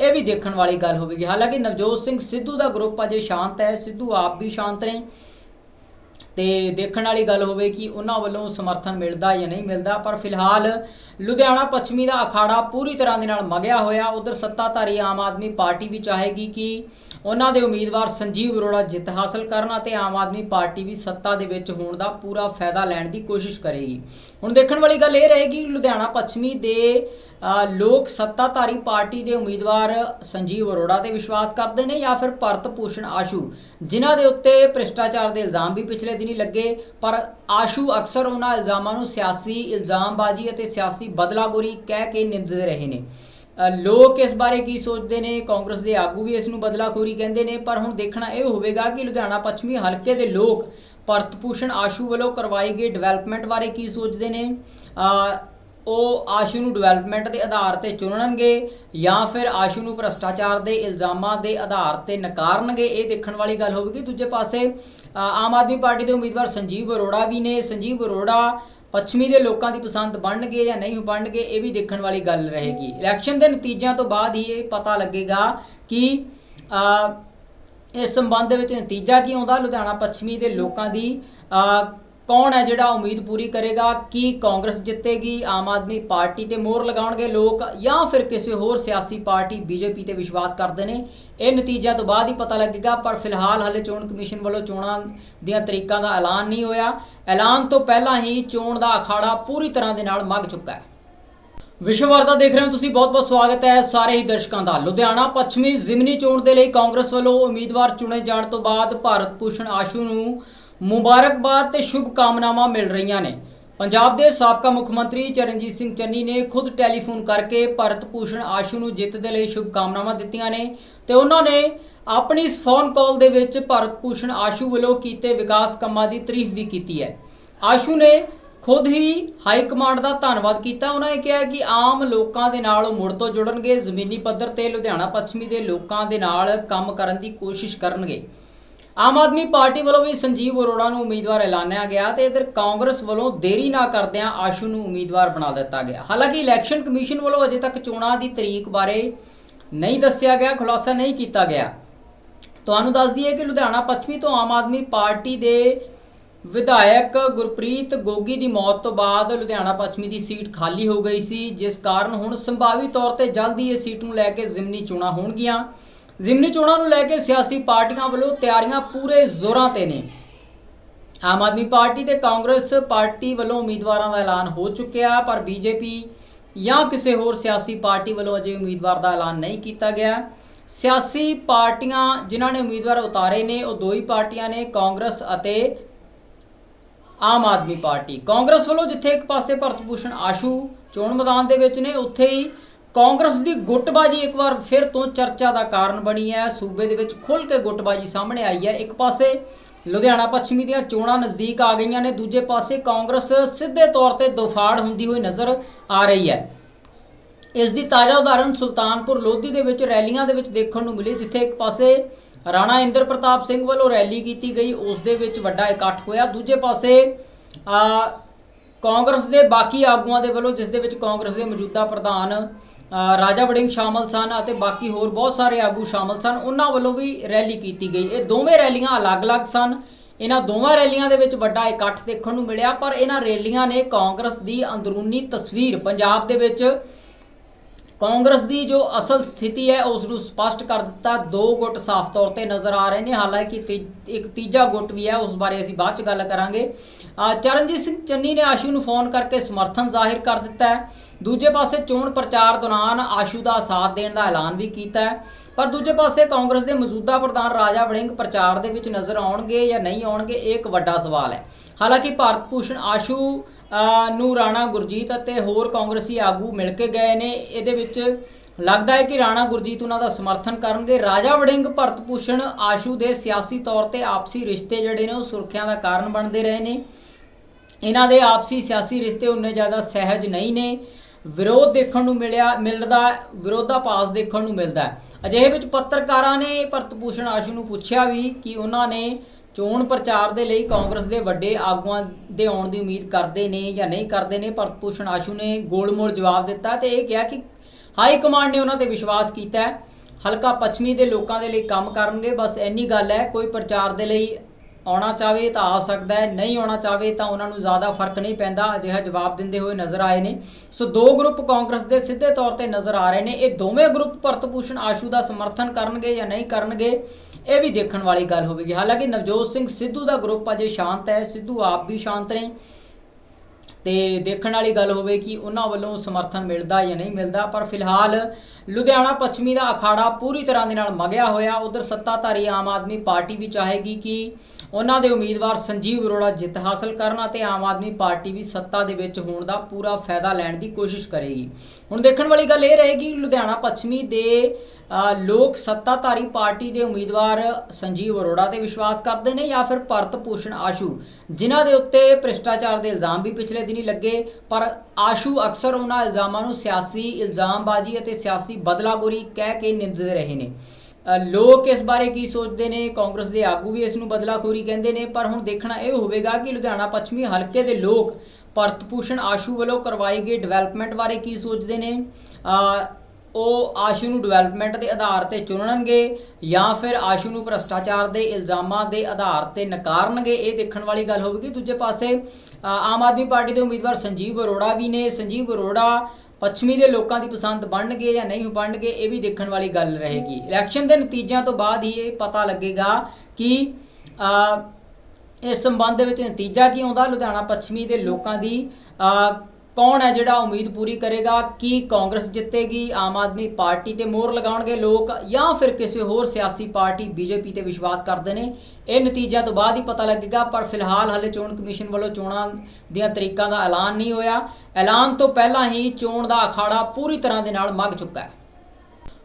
ਇਹ ਵੀ ਦੇਖਣ ਵਾਲੀ ਗੱਲ ਹੋਵੇਗੀ। ਹਾਲਾਂਕਿ ਨਵਜੋਤ ਸਿੰਘ ਸਿੱਧੂ ਦਾ ਗਰੁੱਪ ਅਜੇ ਸ਼ਾਂਤ ਹੈ, ਸਿੱਧੂ ਆਪ ਵੀ ਸ਼ਾਂਤ ਨੇ। ਤੇ ਦੇਖਣ ਵਾਲੀ ਗੱਲ ਹੋਵੇ ਕਿ ਉਹਨਾਂ ਵੱਲੋਂ ਸਮਰਥਨ ਮਿਲਦਾ ਜਾਂ ਨਹੀਂ ਮਿਲਦਾ, ਪਰ ਫਿਲਹਾਲ ਲੁਧਿਆਣਾ ਪੱਛਮੀ ਦਾ ਅਖਾੜਾ ਪੂਰੀ ਤਰ੍ਹਾਂ ਦੇ ਨਾਲ ਮਗਿਆ ਹੋਇਆ। ਉਧਰ ਸੱਤਾਧਾਰੀ ਆਮ ਆਦਮੀ ਪਾਰਟੀ ਵੀ ਚਾਹੇਗੀ ਕਿ ਉਹਨਾਂ ਦੇ ਉਮੀਦਵਾਰ ਸੰਜੀਵ ਅਰੋੜਾ ਜਿੱਤ ਹਾਸਲ ਕਰਨ ਅਤੇ ਆਮ ਆਦਮੀ ਪਾਰਟੀ ਵੀ ਸੱਤਾ ਦੇ ਵਿੱਚ ਹੋਣ ਦਾ ਪੂਰਾ ਫਾਇਦਾ ਲੈਣ ਦੀ ਕੋਸ਼ਿਸ਼ ਕਰੇਗੀ। ਹੁਣ ਦੇਖਣ ਵਾਲੀ ਗੱਲ ਇਹ ਰਹੇਗੀ, ਲੁਧਿਆਣਾ ਪੱਛਮੀ ਦੇ ਲੋਕ ਸੱਤਾਧਾਰੀ ਪਾਰਟੀ ਦੇ ਉਮੀਦਵਾਰ ਸੰਜੀਵ ਅਰੋੜਾ ਤੇ ਵਿਸ਼ਵਾਸ ਕਰਦੇ ਨੇ ਜਾਂ ਫਿਰ ਭਰਤ ਭੂਸ਼ਣ ਆਸ਼ੂ, ਜਿਨ੍ਹਾਂ ਦੇ ਉੱਤੇ ਭ੍ਰਿਸ਼ਟਾਚਾਰ ਦੇ ਇਲਜ਼ਾਮ ਵੀ ਪਿਛਲੇ ਦਿਨੀ ਲੱਗੇ, ਪਰ ਆਸ਼ੂ ਅਕਸਰ ਉਹਨਾਂ ਇਲਜ਼ਾਮਾਂ ਨੂੰ ਸਿਆਸੀ ਇਲਜ਼ਾਮਬਾਜ਼ੀ ਅਤੇ ਸਿਆਸੀ ਬਦਲਾਗੋਰੀ ਕਹਿ ਕੇ ਨਿੰਦਦੇ ਰਹੇ ਨੇ। ਲੋਕ ਇਸ ਬਾਰੇ ਕੀ ਸੋਚਦੇ ਨੇ? ਕਾਂਗਰਸ ਦੇ ਆਗੂ ਵੀ ਇਸ ਨੂੰ ਬਦਲਾਖੋਰੀ ਕਹਿੰਦੇ ਨੇ। ਪਰ ਹੁਣ ਦੇਖਣਾ ਇਹ ਹੋਵੇਗਾ ਕਿ ਲੁਧਿਆਣਾ ਪੱਛਮੀ ਹਲਕੇ ਦੇ ਲੋਕ ਭਰਤ ਭੂਸ਼ਣ ਆਸ਼ੂ ਵੱਲੋਂ ਕਰਵਾਏ ਗਏ ਡਿਵੈਲਪਮੈਂਟ ਬਾਰੇ ਕੀ ਸੋਚਦੇ ਨੇ? ਉਹ ਆਸ਼ੂ ਨੂੰ ਡਿਵੈਲਪਮੈਂਟ ਦੇ ਆਧਾਰ ਤੇ ਚੁਣਨਗੇ ਜਾਂ ਫਿਰ ਆਸ਼ੂ ਨੂੰ ਭ੍ਰਸ਼ਟਾਚਾਰ ਦੇ ਇਲਜ਼ਾਮਾਂ ਦੇ ਆਧਾਰ ਤੇ ਨਕਾਰਨਗੇ? ਇਹ ਦੇਖਣ ਵਾਲੀ ਗੱਲ ਹੋਵੇਗੀ। ਦੂਜੇ ਪਾਸੇ ਆਮ ਆਦਮੀ ਪਾਰਟੀ ਦੇ ਉਮੀਦਵਾਰ ਸੰਜੀਵ ਅਰੋੜਾ ਵੀ ਨੇ। ਸੰਜੀਵ ਅਰੋੜਾ ਪੱਛਮੀ ਦੇ ਲੋਕਾਂ ਦੀ ਪਸੰਦ ਬਣਨਗੇ ਜਾਂ ਨਹੀਂ ਬਣਨਗੇ, ਇਹ ਵੀ ਦੇਖਣ ਵਾਲੀ ਗੱਲ ਰਹੇਗੀ। ਇਲੈਕਸ਼ਨ ਦੇ ਨਤੀਜਿਆਂ ਤੋਂ ਬਾਅਦ ਹੀ ਇਹ ਪਤਾ ਲੱਗੇਗਾ ਕਿ ਇਸ ਸੰਬੰਧ ਦੇ ਵਿੱਚ ਨਤੀਜਾ ਕੀ ਆਉਂਦਾ? ਲੁਧਿਆਣਾ ਪੱਛਮੀ ਦੇ ਲੋਕਾਂ ਦੀ ਕੌਣ ਹੈ ਜਿਹੜਾ ਉਮੀਦ ਪੂਰੀ ਕਰੇਗਾ? ਕੀ ਕਾਂਗਰਸ ਜਿੱਤੇਗੀ? ਆਮ ਆਦਮੀ ਪਾਰਟੀ ਤੇ ਮੋਹਰ ਲਗਾਉਣਗੇ ਲੋਕ ਜਾਂ ਫਿਰ ਕਿਸੇ ਹੋਰ ਸਿਆਸੀ ਪਾਰਟੀ ਬੀਜੇਪੀ ਤੇ ਵਿਸ਼ਵਾਸ ਕਰਦੇ ਨੇ? ਇਹ ਨਤੀਜਿਆਂ ਤੋਂ ਬਾਅਦ ਹੀ ਪਤਾ ਲੱਗੇਗਾ, ਪਰ ਫਿਲਹਾਲ ਹਲੇ ਚੋਣ ਕਮਿਸ਼ਨ ਵੱਲੋਂ ਚੋਣਾਂ ਦੀਆਂ ਤਰੀਕਾਂ ਦਾ ਐਲਾਨ ਨਹੀਂ ਹੋਇਆ। ਐਲਾਨ ਤੋਂ ਪਹਿਲਾਂ ਹੀ ਚੋਣ ਦਾ ਅਖਾੜਾ ਪੂਰੀ ਤਰ੍ਹਾਂ ਦੇ ਨਾਲ ਮੱਗ ਚੁੱਕਾ ਹੈ। ਵਿਸ਼ਵ ਵਾਰਤਾ ਦੇਖ ਰਹੇ ਹੋ ਤੁਸੀਂ, ਬਹੁਤ-ਬਹੁਤ ਸਵਾਗਤ ਹੈ ਸਾਰੇ ਹੀ ਦਰਸ਼ਕਾਂ ਦਾ। ਲੁਧਿਆਣਾ ਪੱਛਮੀ ਜ਼ਿਮਨੀ ਚੋਣ ਦੇ ਲਈ ਕਾਂਗਰਸ ਵੱਲੋਂ ਉਮੀਦਵਾਰ ਚੁਣੇ ਜਾਣ ਤੋਂ ਬਾਅਦ ਭਾਰਤ ਭੂਸ਼ਣ ਆਸ਼ੂ ਨੂੰ ਮੁਬਾਰਕਬਾਦ ਤੇ ਸ਼ੁਭ ਕਾਮਨਾਵਾਂ ਮਿਲ ਰਹੀਆਂ ਨੇ। ਪੰਜਾਬ ਦੇ ਸਾਬਕਾ ਮੁੱਖ ਮੰਤਰੀ ਚਰਨਜੀਤ ਸਿੰਘ ਚੰਨੀ ਨੇ ਖੁਦ ਟੈਲੀਫੋਨ ਕਰਕੇ ਭਾਰਤ ਭੂਸ਼ਣ ਆਸ਼ੂ ਨੂੰ ਜਿੱਤ ਦੇ ਲਈ ਸ਼ੁਭ ਕਾਮਨਾਵਾਂ ਦਿੱਤੀਆਂ ਨੇ ਤੇ ਉਹਨਾਂ ਨੇ ਆਪਣੀ ਇਸ ਫੋਨ ਕਾਲ ਦੇ ਵਿੱਚ ਭਾਰਤ ਭੂਸ਼ਣ ਆਸ਼ੂ ਵੱਲੋਂ ਕੀਤੇ ਵਿਕਾਸ ਕੰਮਾਂ ਦੀ ਤਾਰੀਫ ਵੀ ਕੀਤੀ ਹੈ। ਆਸ਼ੂ ਨੇ ਖੁਦ ਹੀ ਹਾਈ ਕਮਾਂਡ ਦਾ ਧੰਨਵਾਦ ਕੀਤਾ। ਉਹਨਾਂ ਨੇ ਕਿਹਾ ਕਿ ਆਮ ਲੋਕਾਂ ਦੇ ਨਾਲ ਉਹ ਮੁੜ ਤੋਂ ਜੁੜਨਗੇ। ਜ਼ਮੀਨੀ ਪੱਧਰ ਤੇ ਲੁਧਿਆਣਾ ਪੱਛਮੀ ਦੇ ਲੋਕਾਂ ਦੇ ਨਾਲ ਕੰਮ ਕਰਨ ਦੀ ਕੋਸ਼ਿਸ਼ ਕਰਨਗੇ। ਆਮ ਆਦਮੀ ਪਾਰਟੀ ਵੱਲੋਂ ਵੀ ਸੰਜੀਵ ਅਰੋੜਾ ਨੂੰ ਉਮੀਦਵਾਰ ਐਲਾਨਿਆ ਗਿਆ ਤੇ ਇਧਰ ਕਾਂਗਰਸ ਵੱਲੋਂ ਦੇਰੀ ਨਾ ਕਰਦਿਆਂ ਆਸ਼ੂ ਨੂੰ ਉਮੀਦਵਾਰ ਬਣਾ ਦਿੱਤਾ ਗਿਆ। ਹਾਲਾਂਕਿ ਇਲੈਕਸ਼ਨ ਕਮਿਸ਼ਨ ਵੱਲੋਂ ਅਜੇ ਤੱਕ ਚੋਣਾਂ ਦੀ ਤਰੀਕ ਬਾਰੇ ਨਹੀਂ ਦੱਸਿਆ ਗਿਆ, ਖੁਲਾਸਾ ਨਹੀਂ ਕੀਤਾ ਗਿਆ। ਤੁਹਾਨੂੰ ਦੱਸ ਦਈਏ ਕਿ ਲੁਧਿਆਣਾ ਪੱਛਮੀ ਤੋਂ ਆਮ ਆਦਮੀ ਪਾਰਟੀ ਦੇ ਵਿਧਾਇਕ ਗੁਰਪ੍ਰੀਤ ਗੋਗੀ ਦੀ ਮੌਤ ਤੋਂ ਬਾਅਦ ਲੁਧਿਆਣਾ ਪੱਛਮੀ ਦੀ ਸੀਟ ਖਾਲੀ ਹੋ ਗਈ ਸੀ, ਜਿਸ ਕਾਰਨ ਹੁਣ ਸੰਭਾਵੀ ਤੌਰ ਤੇ ਜਲਦੀ ਇਹ ਸੀਟ ਨੂੰ ਲੈ ਕੇ ਜ਼ਿਮਨੀ ਚੋਣਾਂ ਹੋਣਗੀਆਂ। ਜ਼ਿਮਨੀ ਚੋਣਾਂ ਨੂੰ ਲੈ ਕੇ ਸਿਆਸੀ ਪਾਰਟੀਆਂ ਵੱਲੋਂ ਤਿਆਰੀਆਂ ਪੂਰੇ ਜ਼ੋਰਾਂ ਤੇ ਨੇ। ਆਮ ਆਦਮੀ ਪਾਰਟੀ ਤੇ ਕਾਂਗਰਸ ਪਾਰਟੀ ਵੱਲੋਂ ਉਮੀਦਵਾਰਾਂ ਦਾ ਐਲਾਨ ਹੋ ਚੁੱਕਿਆ, ਪਰ ਬੀਜੇਪੀ ਜਾਂ ਕਿਸੇ ਹੋਰ ਸਿਆਸੀ ਪਾਰਟੀ ਵੱਲੋਂ ਅਜੇ ਉਮੀਦਵਾਰ ਦਾ ਐਲਾਨ ਨਹੀਂ ਕੀਤਾ ਗਿਆ। ਸਿਆਸੀ ਪਾਰਟੀਆਂ ਜਿਨ੍ਹਾਂ ਨੇ ਉਮੀਦਵਾਰ ਉਤਾਰੇ ਨੇ, ਉਹ ਦੋ ਹੀ ਪਾਰਟੀਆਂ ਨੇ, ਕਾਂਗਰਸ ਅਤੇ ਆਮ ਆਦਮੀ ਪਾਰਟੀ। ਕਾਂਗਰਸ ਵੱਲੋਂ ਜਿੱਥੇ ਇੱਕ ਪਾਸੇ ਭਰਤ ਭੂਸ਼ਣ ਆਸ਼ੂ ਚੋਣ ਮੈਦਾਨ ਦੇ ਵਿੱਚ ਨੇ, ਉੱਥੇ ਹੀ ਕਾਂਗਰਸ ਦੀ ਗੁੱਟਬਾਜੀ ਇੱਕ ਵਾਰ ਫਿਰ ਤੋਂ ਚਰਚਾ ਦਾ ਕਾਰਨ ਬਣੀ ਹੈ। ਸੂਬੇ ਦੇ ਵਿੱਚ ਖੁੱਲ੍ਹ ਕੇ ਗੁੱਟਬਾਜੀ ਸਾਹਮਣੇ ਆਈ ਹੈ। ਇੱਕ ਪਾਸੇ ਲੁਧਿਆਣਾ ਪੱਛਮੀ ਦੀਆਂ ਚੋਣਾਂ ਨਜ਼ਦੀਕ ਆ ਗਈਆਂ ਨੇ, ਦੂਜੇ ਪਾਸੇ ਕਾਂਗਰਸ ਸਿੱਧੇ ਤੌਰ ਤੇ ਦੁਫਾੜ ਹੁੰਦੀ ਹੋਈ ਨਜ਼ਰ ਆ ਰਹੀ ਹੈ। ਇਸ ਦੀ ਤਾਜ਼ਾ ਉਦਾਹਰਣ ਸੁਲਤਾਨਪੁਰ ਲੋਧੀ ਦੇ ਵਿੱਚ ਰੈਲੀਆਂ ਦੇ ਵਿੱਚ ਦੇਖਣ ਨੂੰ ਮਿਲੀ, ਜਿੱਥੇ ਇੱਕ ਪਾਸੇ ਰਾਣਾ ਇੰਦਰ ਪ੍ਰਤਾਪ ਸਿੰਘ ਵੱਲੋਂ ਰੈਲੀ ਕੀਤੀ ਗਈ। ਉਸ ਦੇ ਵਿੱਚ ਵੱਡਾ ਇਕੱਠ ਹੋਇਆ। ਦੂਜੇ ਪਾਸੇ ਕਾਂਗਰਸ ਦੇ ਬਾਕੀ ਆਗੂਆਂ ਦੇ ਵੱਲੋਂ, ਜਿਸ ਦੇ ਵਿੱਚ ਕਾਂਗਰਸ ਦੇ ਮੌਜੂਦਾ ਪ੍ਰਧਾਨ ਰਾਜਾ ਵੜਿੰਗ ਸ਼ਾਮਲ ਸਨ ਅਤੇ ਬਾਕੀ ਹੋਰ ਬਹੁਤ ਸਾਰੇ ਆਗੂ ਸ਼ਾਮਲ ਸਨ। ਉਹਨਾਂ ਵੱਲੋਂ ਵੀ ਰੈਲੀ ਕੀਤੀ ਗਈ। ਇਹ ਦੋਵੇਂ ਰੈਲੀਆਂ ਅਲੱਗ-ਅਲੱਗ ਸਨ। ਇਹਨਾਂ ਦੋਵਾਂ ਰੈਲੀਆਂ ਦੇ ਵਿੱਚ ਵੱਡਾ ਇਕੱਠ ਦੇਖਣ ਨੂੰ ਮਿਲਿਆ, ਪਰ ਇਹਨਾਂ ਰੈਲੀਆਂ ਨੇ ਕਾਂਗਰਸ ਦੀ ਅੰਦਰੂਨੀ ਤਸਵੀਰ ਪੰਜਾਬ ਦੇ ਵਿੱਚ ਕਾਂਗਰਸ ਦੀ ਜੋ ਅਸਲ ਸਥਿਤੀ ਹੈ, ਉਸ ਨੂੰ ਸਪਸ਼ਟ ਕਰ ਦਿੱਤਾ। ਦੋ ਗੁੱਟ ਸਾਫ਼ ਤੌਰ ਤੇ ਨਜ਼ਰ ਆ ਰਹੇ ਨੇ। ਹਾਲਾਂਕਿ ਤੀ- ਇੱਕ ਤੀਜਾ ਗੁੱਟ ਵੀ ਹੈ, ਉਸ ਬਾਰੇ ਅਸੀਂ ਬਾਅਦ ਚ ਗੱਲ ਕਰਾਂਗੇ। ਚਰਨਜੀਤ ਸਿੰਘ ਚੰਨੀ ਨੇ ਆਸ਼ੂ ਨੂੰ ਫੋਨ ਕਰਕੇ ਸਮਰਥਨ ਜ਼ਾਹਿਰ ਕਰ ਦਿੱਤਾ ਹੈ। ਦੂਜੇ ਪਾਸੇ ਚੋਣ ਪ੍ਰਚਾਰ ਦੌਰਾਨ ਆਸ਼ੂ ਦਾ ਸਾਥ ਦੇਣ ਦਾ ਐਲਾਨ ਵੀ ਕੀਤਾ ਹੈ। ਪਰ ਦੂਜੇ ਪਾਸੇ ਕਾਂਗਰਸ ਦੇ ਮੌਜੂਦਾ ਪ੍ਰਧਾਨ ਰਾਜਾ ਵੜਿੰਗ ਪ੍ਰਚਾਰ ਦੇ ਵਿੱਚ ਨਜ਼ਰ ਆਉਣਗੇ ਜਾਂ ਨਹੀਂ ਆਉਣਗੇ, ਇਹ ਇੱਕ ਵੱਡਾ ਸਵਾਲ ਹੈ। ਹਾਲਾਂਕਿ ਭਾਰਤ ਭੂਸ਼ਣ ਆਸ਼ੂ ਨੂੰ ਰਾਣਾ ਗੁਰਜੀਤ ਅਤੇ ਹੋਰ ਕਾਂਗਰਸੀ ਆਗੂ ਮਿਲ ਕੇ ਗਏ ਨੇ। ਇਹਦੇ ਵਿੱਚ ਲੱਗਦਾ ਹੈ ਕਿ ਰਾਣਾ ਗੁਰਜੀਤ ਉਹਨਾਂ ਦਾ ਸਮਰਥਨ ਕਰਨਗੇ। ਰਾਜਾ ਵੜਿੰਗ ਭਰਤ ਭੂਸ਼ਣ ਆਸ਼ੂ ਦੇ ਸਿਆਸੀ ਤੌਰ ਤੇ ਆਪਸੀ ਰਿਸ਼ਤੇ ਜਿਹੜੇ ਨੇ ਉਹ ਸੁਰੱਖਿਆ ਦਾ ਕਾਰਨ ਬਣਦੇ ਰਹੇ ਨੇ। ਇਹਨਾਂ ਦੇ ਆਪਸੀ ਸਿਆਸੀ ਰਿਸ਼ਤੇ ਉਨੇ ਜ਼ਿਆਦਾ ਸਹਿਜ ਨਹੀਂ ਨੇ। ਵਿਰੋਧ ਦੇਖਣ ਨੂੰ ਮਿਲਿਆ, ਮਿਲਦਾ ਵਿਰੋਧਾਭਾਸ ਦੇਖਣ ਨੂੰ ਮਿਲਦਾ ਅਜਿਹੇ ਵਿੱਚ ਪੱਤਰਕਾਰਾਂ ਨੇ ਭਰਤ ਭੂਸ਼ਣ ਆਸ਼ੂ ਨੂੰ ਪੁੱਛਿਆ ਵੀ ਕਿ ਉਹਨਾਂ ਨੇ ਚੋਣ ਪ੍ਰਚਾਰ ਦੇ ਲਈ ਕਾਂਗਰਸ ਦੇ ਵੱਡੇ ਆਗੂਆਂ ਦੇ ਆਉਣ ਦੀ ਉਮੀਦ ਕਰਦੇ ਨੇ ਜਾਂ ਨਹੀਂ ਕਰਦੇ ਨੇ, ਭਰਤ ਭੂਸ਼ਣ ਆਸ਼ੂ ਨੇ ਗੋਲਮੋਲ ਜਵਾਬ ਦਿੱਤਾ ਤੇ ਇਹ ਕਿਹਾ ਕਿ ਹਾਈ ਕਮਾਂਡ ਨੇ ਉਹਨਾਂ ਤੇ ਵਿਸ਼ਵਾਸ ਕੀਤਾ ਹੈ। ਹਲਕਾ ਪੱਛਮੀ ਦੇ ਲੋਕਾਂ ਦੇ ਲਈ ਕੰਮ ਕਰਨਗੇ, ਬਸ ਇੰਨੀ ਗੱਲ ਹੈ, ਕੋਈ ਪ੍ਰਚਾਰ ਦੇ ਲਈ ਆਉਣਾ ਚਾਹਵੇ ਤਾਂ ਆ ਸਕਦਾ ਹੈ, ਨਹੀਂ ਆਉਣਾ ਚਾਹਵੇ ਤਾਂ ਉਹਨਾਂ ਨੂੰ ਜ਼ਿਆਦਾ ਫ਼ਰਕ ਨਹੀਂ ਪੈਂਦਾ, ਅਜਿਹਾ ਜਵਾਬ ਦਿੰਦੇ ਹੋਏ ਨਜ਼ਰ ਆਏ ਨੇ। ਸੋ ਦੋ ਗਰੁੱਪ ਕਾਂਗਰਸ ਦੇ ਸਿੱਧੇ ਤੌਰ ਤੇ ਨਜ਼ਰ ਆ ਰਹੇ ਨੇ। ਇਹ ਦੋਵੇਂ ਗਰੁੱਪ ਭਰਤ ਭੂਸ਼ਣ ਆਸ਼ੂ ਦਾ ਸਮਰਥਨ ਕਰਨਗੇ ਜਾਂ ਨਹੀਂ ਕਰਨਗੇ, ਇਹ ਵੀ ਦੇਖਣ ਵਾਲੀ ਗੱਲ ਹੋਵੇਗੀ। ਹਾਲਾਂਕਿ ਨਵਜੋਤ ਸਿੰਘ ਸਿੱਧੂ ਦਾ ਗਰੁੱਪ ਅਜੇ ਸ਼ਾਂਤ ਹੈ, ਸਿੱਧੂ ਆਪ ਵੀ ਸ਼ਾਂਤ ਨੇ। ਤੇ ਦੇਖਣ ਵਾਲੀ ਗੱਲ ਹੋਵੇ ਕਿ ਉਹਨਾਂ ਵੱਲੋਂ ਸਮਰਥਨ ਮਿਲਦਾ ਜਾਂ ਨਹੀਂ ਮਿਲਦਾ, ਪਰ ਫਿਲਹਾਲ ਲੁਧਿਆਣਾ ਪੱਛਮੀ ਦਾ ਅਖਾੜਾ ਪੂਰੀ ਤਰ੍ਹਾਂ ਦੇ ਨਾਲ ਮਗਿਆ ਹੋਇਆ। ਉਧਰ ਸੱਤਾਧਾਰੀ ਆਮ ਆਦਮੀ ਪਾਰਟੀ ਵੀ ਚਾਹੇਗੀ ਕਿ ਉਹਨਾਂ ਦੇ ਉਮੀਦਵਾਰ ਸੰਜੀਵ ਅਰੋੜਾ ਜਿੱਤ ਹਾਸਲ ਕਰਨ ਅਤੇ ਆਮ ਆਦਮੀ ਪਾਰਟੀ ਵੀ ਸੱਤਾ ਦੇ ਵਿੱਚ ਹੋਣ ਦਾ ਪੂਰਾ ਫਾਇਦਾ ਲੈਣ ਦੀ ਕੋਸ਼ਿਸ਼ ਕਰੇਗੀ। ਹੁਣ ਦੇਖਣ ਵਾਲੀ ਗੱਲ ਇਹ ਰਹੇਗੀ, ਲੁਧਿਆਣਾ ਪੱਛਮੀ ਦੇ ਲੋਕ ਸੱਤਾਧਾਰੀ ਪਾਰਟੀ ਦੇ ਉਮੀਦਵਾਰ ਸੰਜੀਵ ਅਰੋੜਾ ਤੇ ਵਿਸ਼ਵਾਸ ਕਰਦੇ ਨੇ ਜਾਂ ਫਿਰ ਭਰਤ ਭੂਸ਼ਣ ਆਸ਼ੂ, ਜਿਨ੍ਹਾਂ ਦੇ ਉੱਤੇ ਭ੍ਰਿਸ਼ਟਾਚਾਰ ਦੇ ਇਲਜ਼ਾਮ ਵੀ ਪਿਛਲੇ ਦਿਨੀ ਲੱਗੇ, ਪਰ ਆਸ਼ੂ ਅਕਸਰ ਉਹਨਾਂ ਇਲਜ਼ਾਮਾਂ ਨੂੰ ਸਿਆਸੀ ਇਲਜ਼ਾਮਬਾਜ਼ੀ ਅਤੇ ਸਿਆਸੀ ਬਦਲਾਗੋਰੀ ਕਹਿ ਕੇ ਨਿੰਦਦੇ ਰਹੇ ਨੇ। ਲੋਕ ਇਸ ਬਾਰੇ ਕੀ ਸੋਚਦੇ ਨੇ? ਕਾਂਗਰਸ ਦੇ ਆਗੂ ਵੀ ਇਸ ਨੂੰ ਬਦਲਾਖੋਰੀ ਕਹਿੰਦੇ ਨੇ। ਪਰ ਹੁਣ ਦੇਖਣਾ ਇਹ ਹੋਵੇਗਾ ਕਿ ਲੁਧਿਆਣਾ ਪੱਛਮੀ ਹਲਕੇ ਦੇ ਲੋਕ ਭਰਤ ਭੂਸ਼ਣ ਆਸ਼ੂ ਵੱਲੋਂ ਕਰਵਾਈ ਗਈ ਡਿਵੈਲਪਮੈਂਟ ਬਾਰੇ ਕੀ ਸੋਚਦੇ ਨੇ? ਉਹ ਆਸ਼ੂ ਨੂੰ ਡਿਵੈਲਪਮੈਂਟ ਦੇ ਆਧਾਰ ਤੇ ਚੁਣਨਗੇ ਜਾਂ ਫਿਰ ਆਸ਼ੂ ਨੂੰ ਭ੍ਰਸ਼ਟਾਚਾਰ ਦੇ ਇਲਜ਼ਾਮਾਂ ਦੇ ਆਧਾਰ ਤੇ ਨਕਾਰਨਗੇ? ਇਹ ਦੇਖਣ ਵਾਲੀ ਗੱਲ ਹੋਵੇਗੀ। ਦੂਜੇ ਪਾਸੇ ਆਮ ਆਦਮੀ ਪਾਰਟੀ ਦੇ ਉਮੀਦਵਾਰ ਸੰਜੀਵ ਅਰੋੜਾ ਵੀ ਨੇ। ਸੰਜੀਵ ਅਰੋੜਾ ਪੱਛਮੀ ਦੇ ਲੋਕਾਂ ਦੀ ਪਸੰਦ ਬਣਨਗੇ ਜਾਂ ਨਹੀਂ ਬਣਨਗੇ, ਇਹ ਵੀ ਦੇਖਣ ਵਾਲੀ ਗੱਲ ਰਹੇਗੀ। ਇਲੈਕਸ਼ਨ ਦੇ ਨਤੀਜਿਆਂ ਤੋਂ ਬਾਅਦ ਹੀ ਇਹ ਪਤਾ ਲੱਗੇਗਾ ਕਿ ਇਸ ਸੰਬੰਧ ਦੇ ਵਿੱਚ ਨਤੀਜਾ ਕੀ ਆਉਂਦਾ। ਲੁਧਿਆਣਾ ਪੱਛਮੀ ਦੇ ਲੋਕਾਂ ਦੀ ਕੌਣ ਹੈ ਜਿਹੜਾ ਉਮੀਦ ਪੂਰੀ ਕਰੇਗਾ? ਕੀ ਕਾਂਗਰਸ ਜਿੱਤੇਗੀ? ਆਮ ਆਦਮੀ ਪਾਰਟੀ ਤੇ ਮੋਹਰ ਲਗਾਉਣਗੇ ਲੋਕ ਜਾਂ ਫਿਰ ਕਿਸੇ ਹੋਰ ਸਿਆਸੀ ਪਾਰਟੀ ਬੀਜੇਪੀ ਤੇ ਵਿਸ਼ਵਾਸ ਕਰਦੇ ਨੇ? ਇਹ ਨਤੀਜਿਆਂ ਤੋਂ ਬਾਅਦ ਹੀ ਪਤਾ ਲੱਗੇਗਾ, ਪਰ ਫਿਲਹਾਲ ਹਲੇ ਚੋਣ ਕਮਿਸ਼ਨ ਵੱਲੋਂ ਚੋਣਾਂ ਦੀਆਂ ਤਰੀਕਾਂ ਦਾ ਐਲਾਨ ਨਹੀਂ ਹੋਇਆ। ਐਲਾਨ ਤੋਂ ਪਹਿਲਾਂ ਹੀ ਚੋਣ ਦਾ ਅਖਾੜਾ ਪੂਰੀ ਤਰ੍ਹਾਂ ਦੇ ਨਾਲ ਮੱਗ ਚੁੱਕਾ ਹੈ।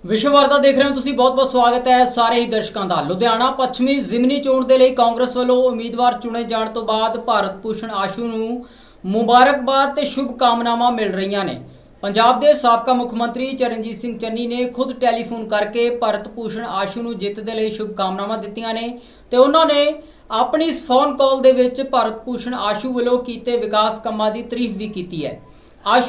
ਵਿਸ਼ਵ ਵਾਰਤਾ ਦੇਖ ਰਹੇ ਹੋ ਤੁਸੀਂ, ਬਹੁਤ-ਬਹੁਤ ਸਵਾਗਤ ਹੈ ਸਾਰੇ ਹੀ ਦਰਸ਼ਕਾਂ ਦਾ। ਲੁਧਿਆਣਾ ਪੱਛਮੀ ਜ਼ਿਮਨੀ ਚੋਣ ਦੇ ਲਈ ਕਾਂਗਰਸ ਵੱਲੋਂ ਉਮੀਦਵਾਰ ਚੁਣੇ ਜਾਣ ਤੋਂ ਬਾਅਦ ਭਾਰਤ ਭੂਸ਼ਣ ਆਸ਼ੂ ਨੂੰ ਮੁਬਾਰਕਬਾਦ ਤੇ ਸ਼ੁਭ ਕਾਮਨਾਵਾਂ ਮਿਲ ਰਹੀਆਂ ਨੇ। ਪੰਜਾਬ ਦੇ ਸਾਬਕਾ ਮੁੱਖ ਮੰਤਰੀ ਚਰਨਜੀਤ ਸਿੰਘ ਚੰਨੀ ਨੇ ਖੁਦ ਟੈਲੀਫੋਨ ਕਰਕੇ ਭਾਰਤ ਭੂਸ਼ਣ ਆਸ਼ੂ ਨੂੰ ਜਿੱਤ ਦੇ ਲਈ ਸ਼ੁਭ ਕਾਮਨਾਵਾਂ ਦਿੱਤੀਆਂ ਨੇ ਤੇ ਉਹਨਾਂ ਨੇ ਆਪਣੀ ਇਸ ਫੋਨ ਕਾਲ ਦੇ ਵਿੱਚ ਭਾਰਤ ਭੂਸ਼ਣ ਆਸ਼ੂ ਵੱਲੋਂ ਕੀਤੇ ਵਿਕਾਸ ਕੰਮਾਂ ਦੀ ਤਾਰੀਫ ਵੀ ਕੀਤੀ ਹੈ। ਆਸ਼ੂ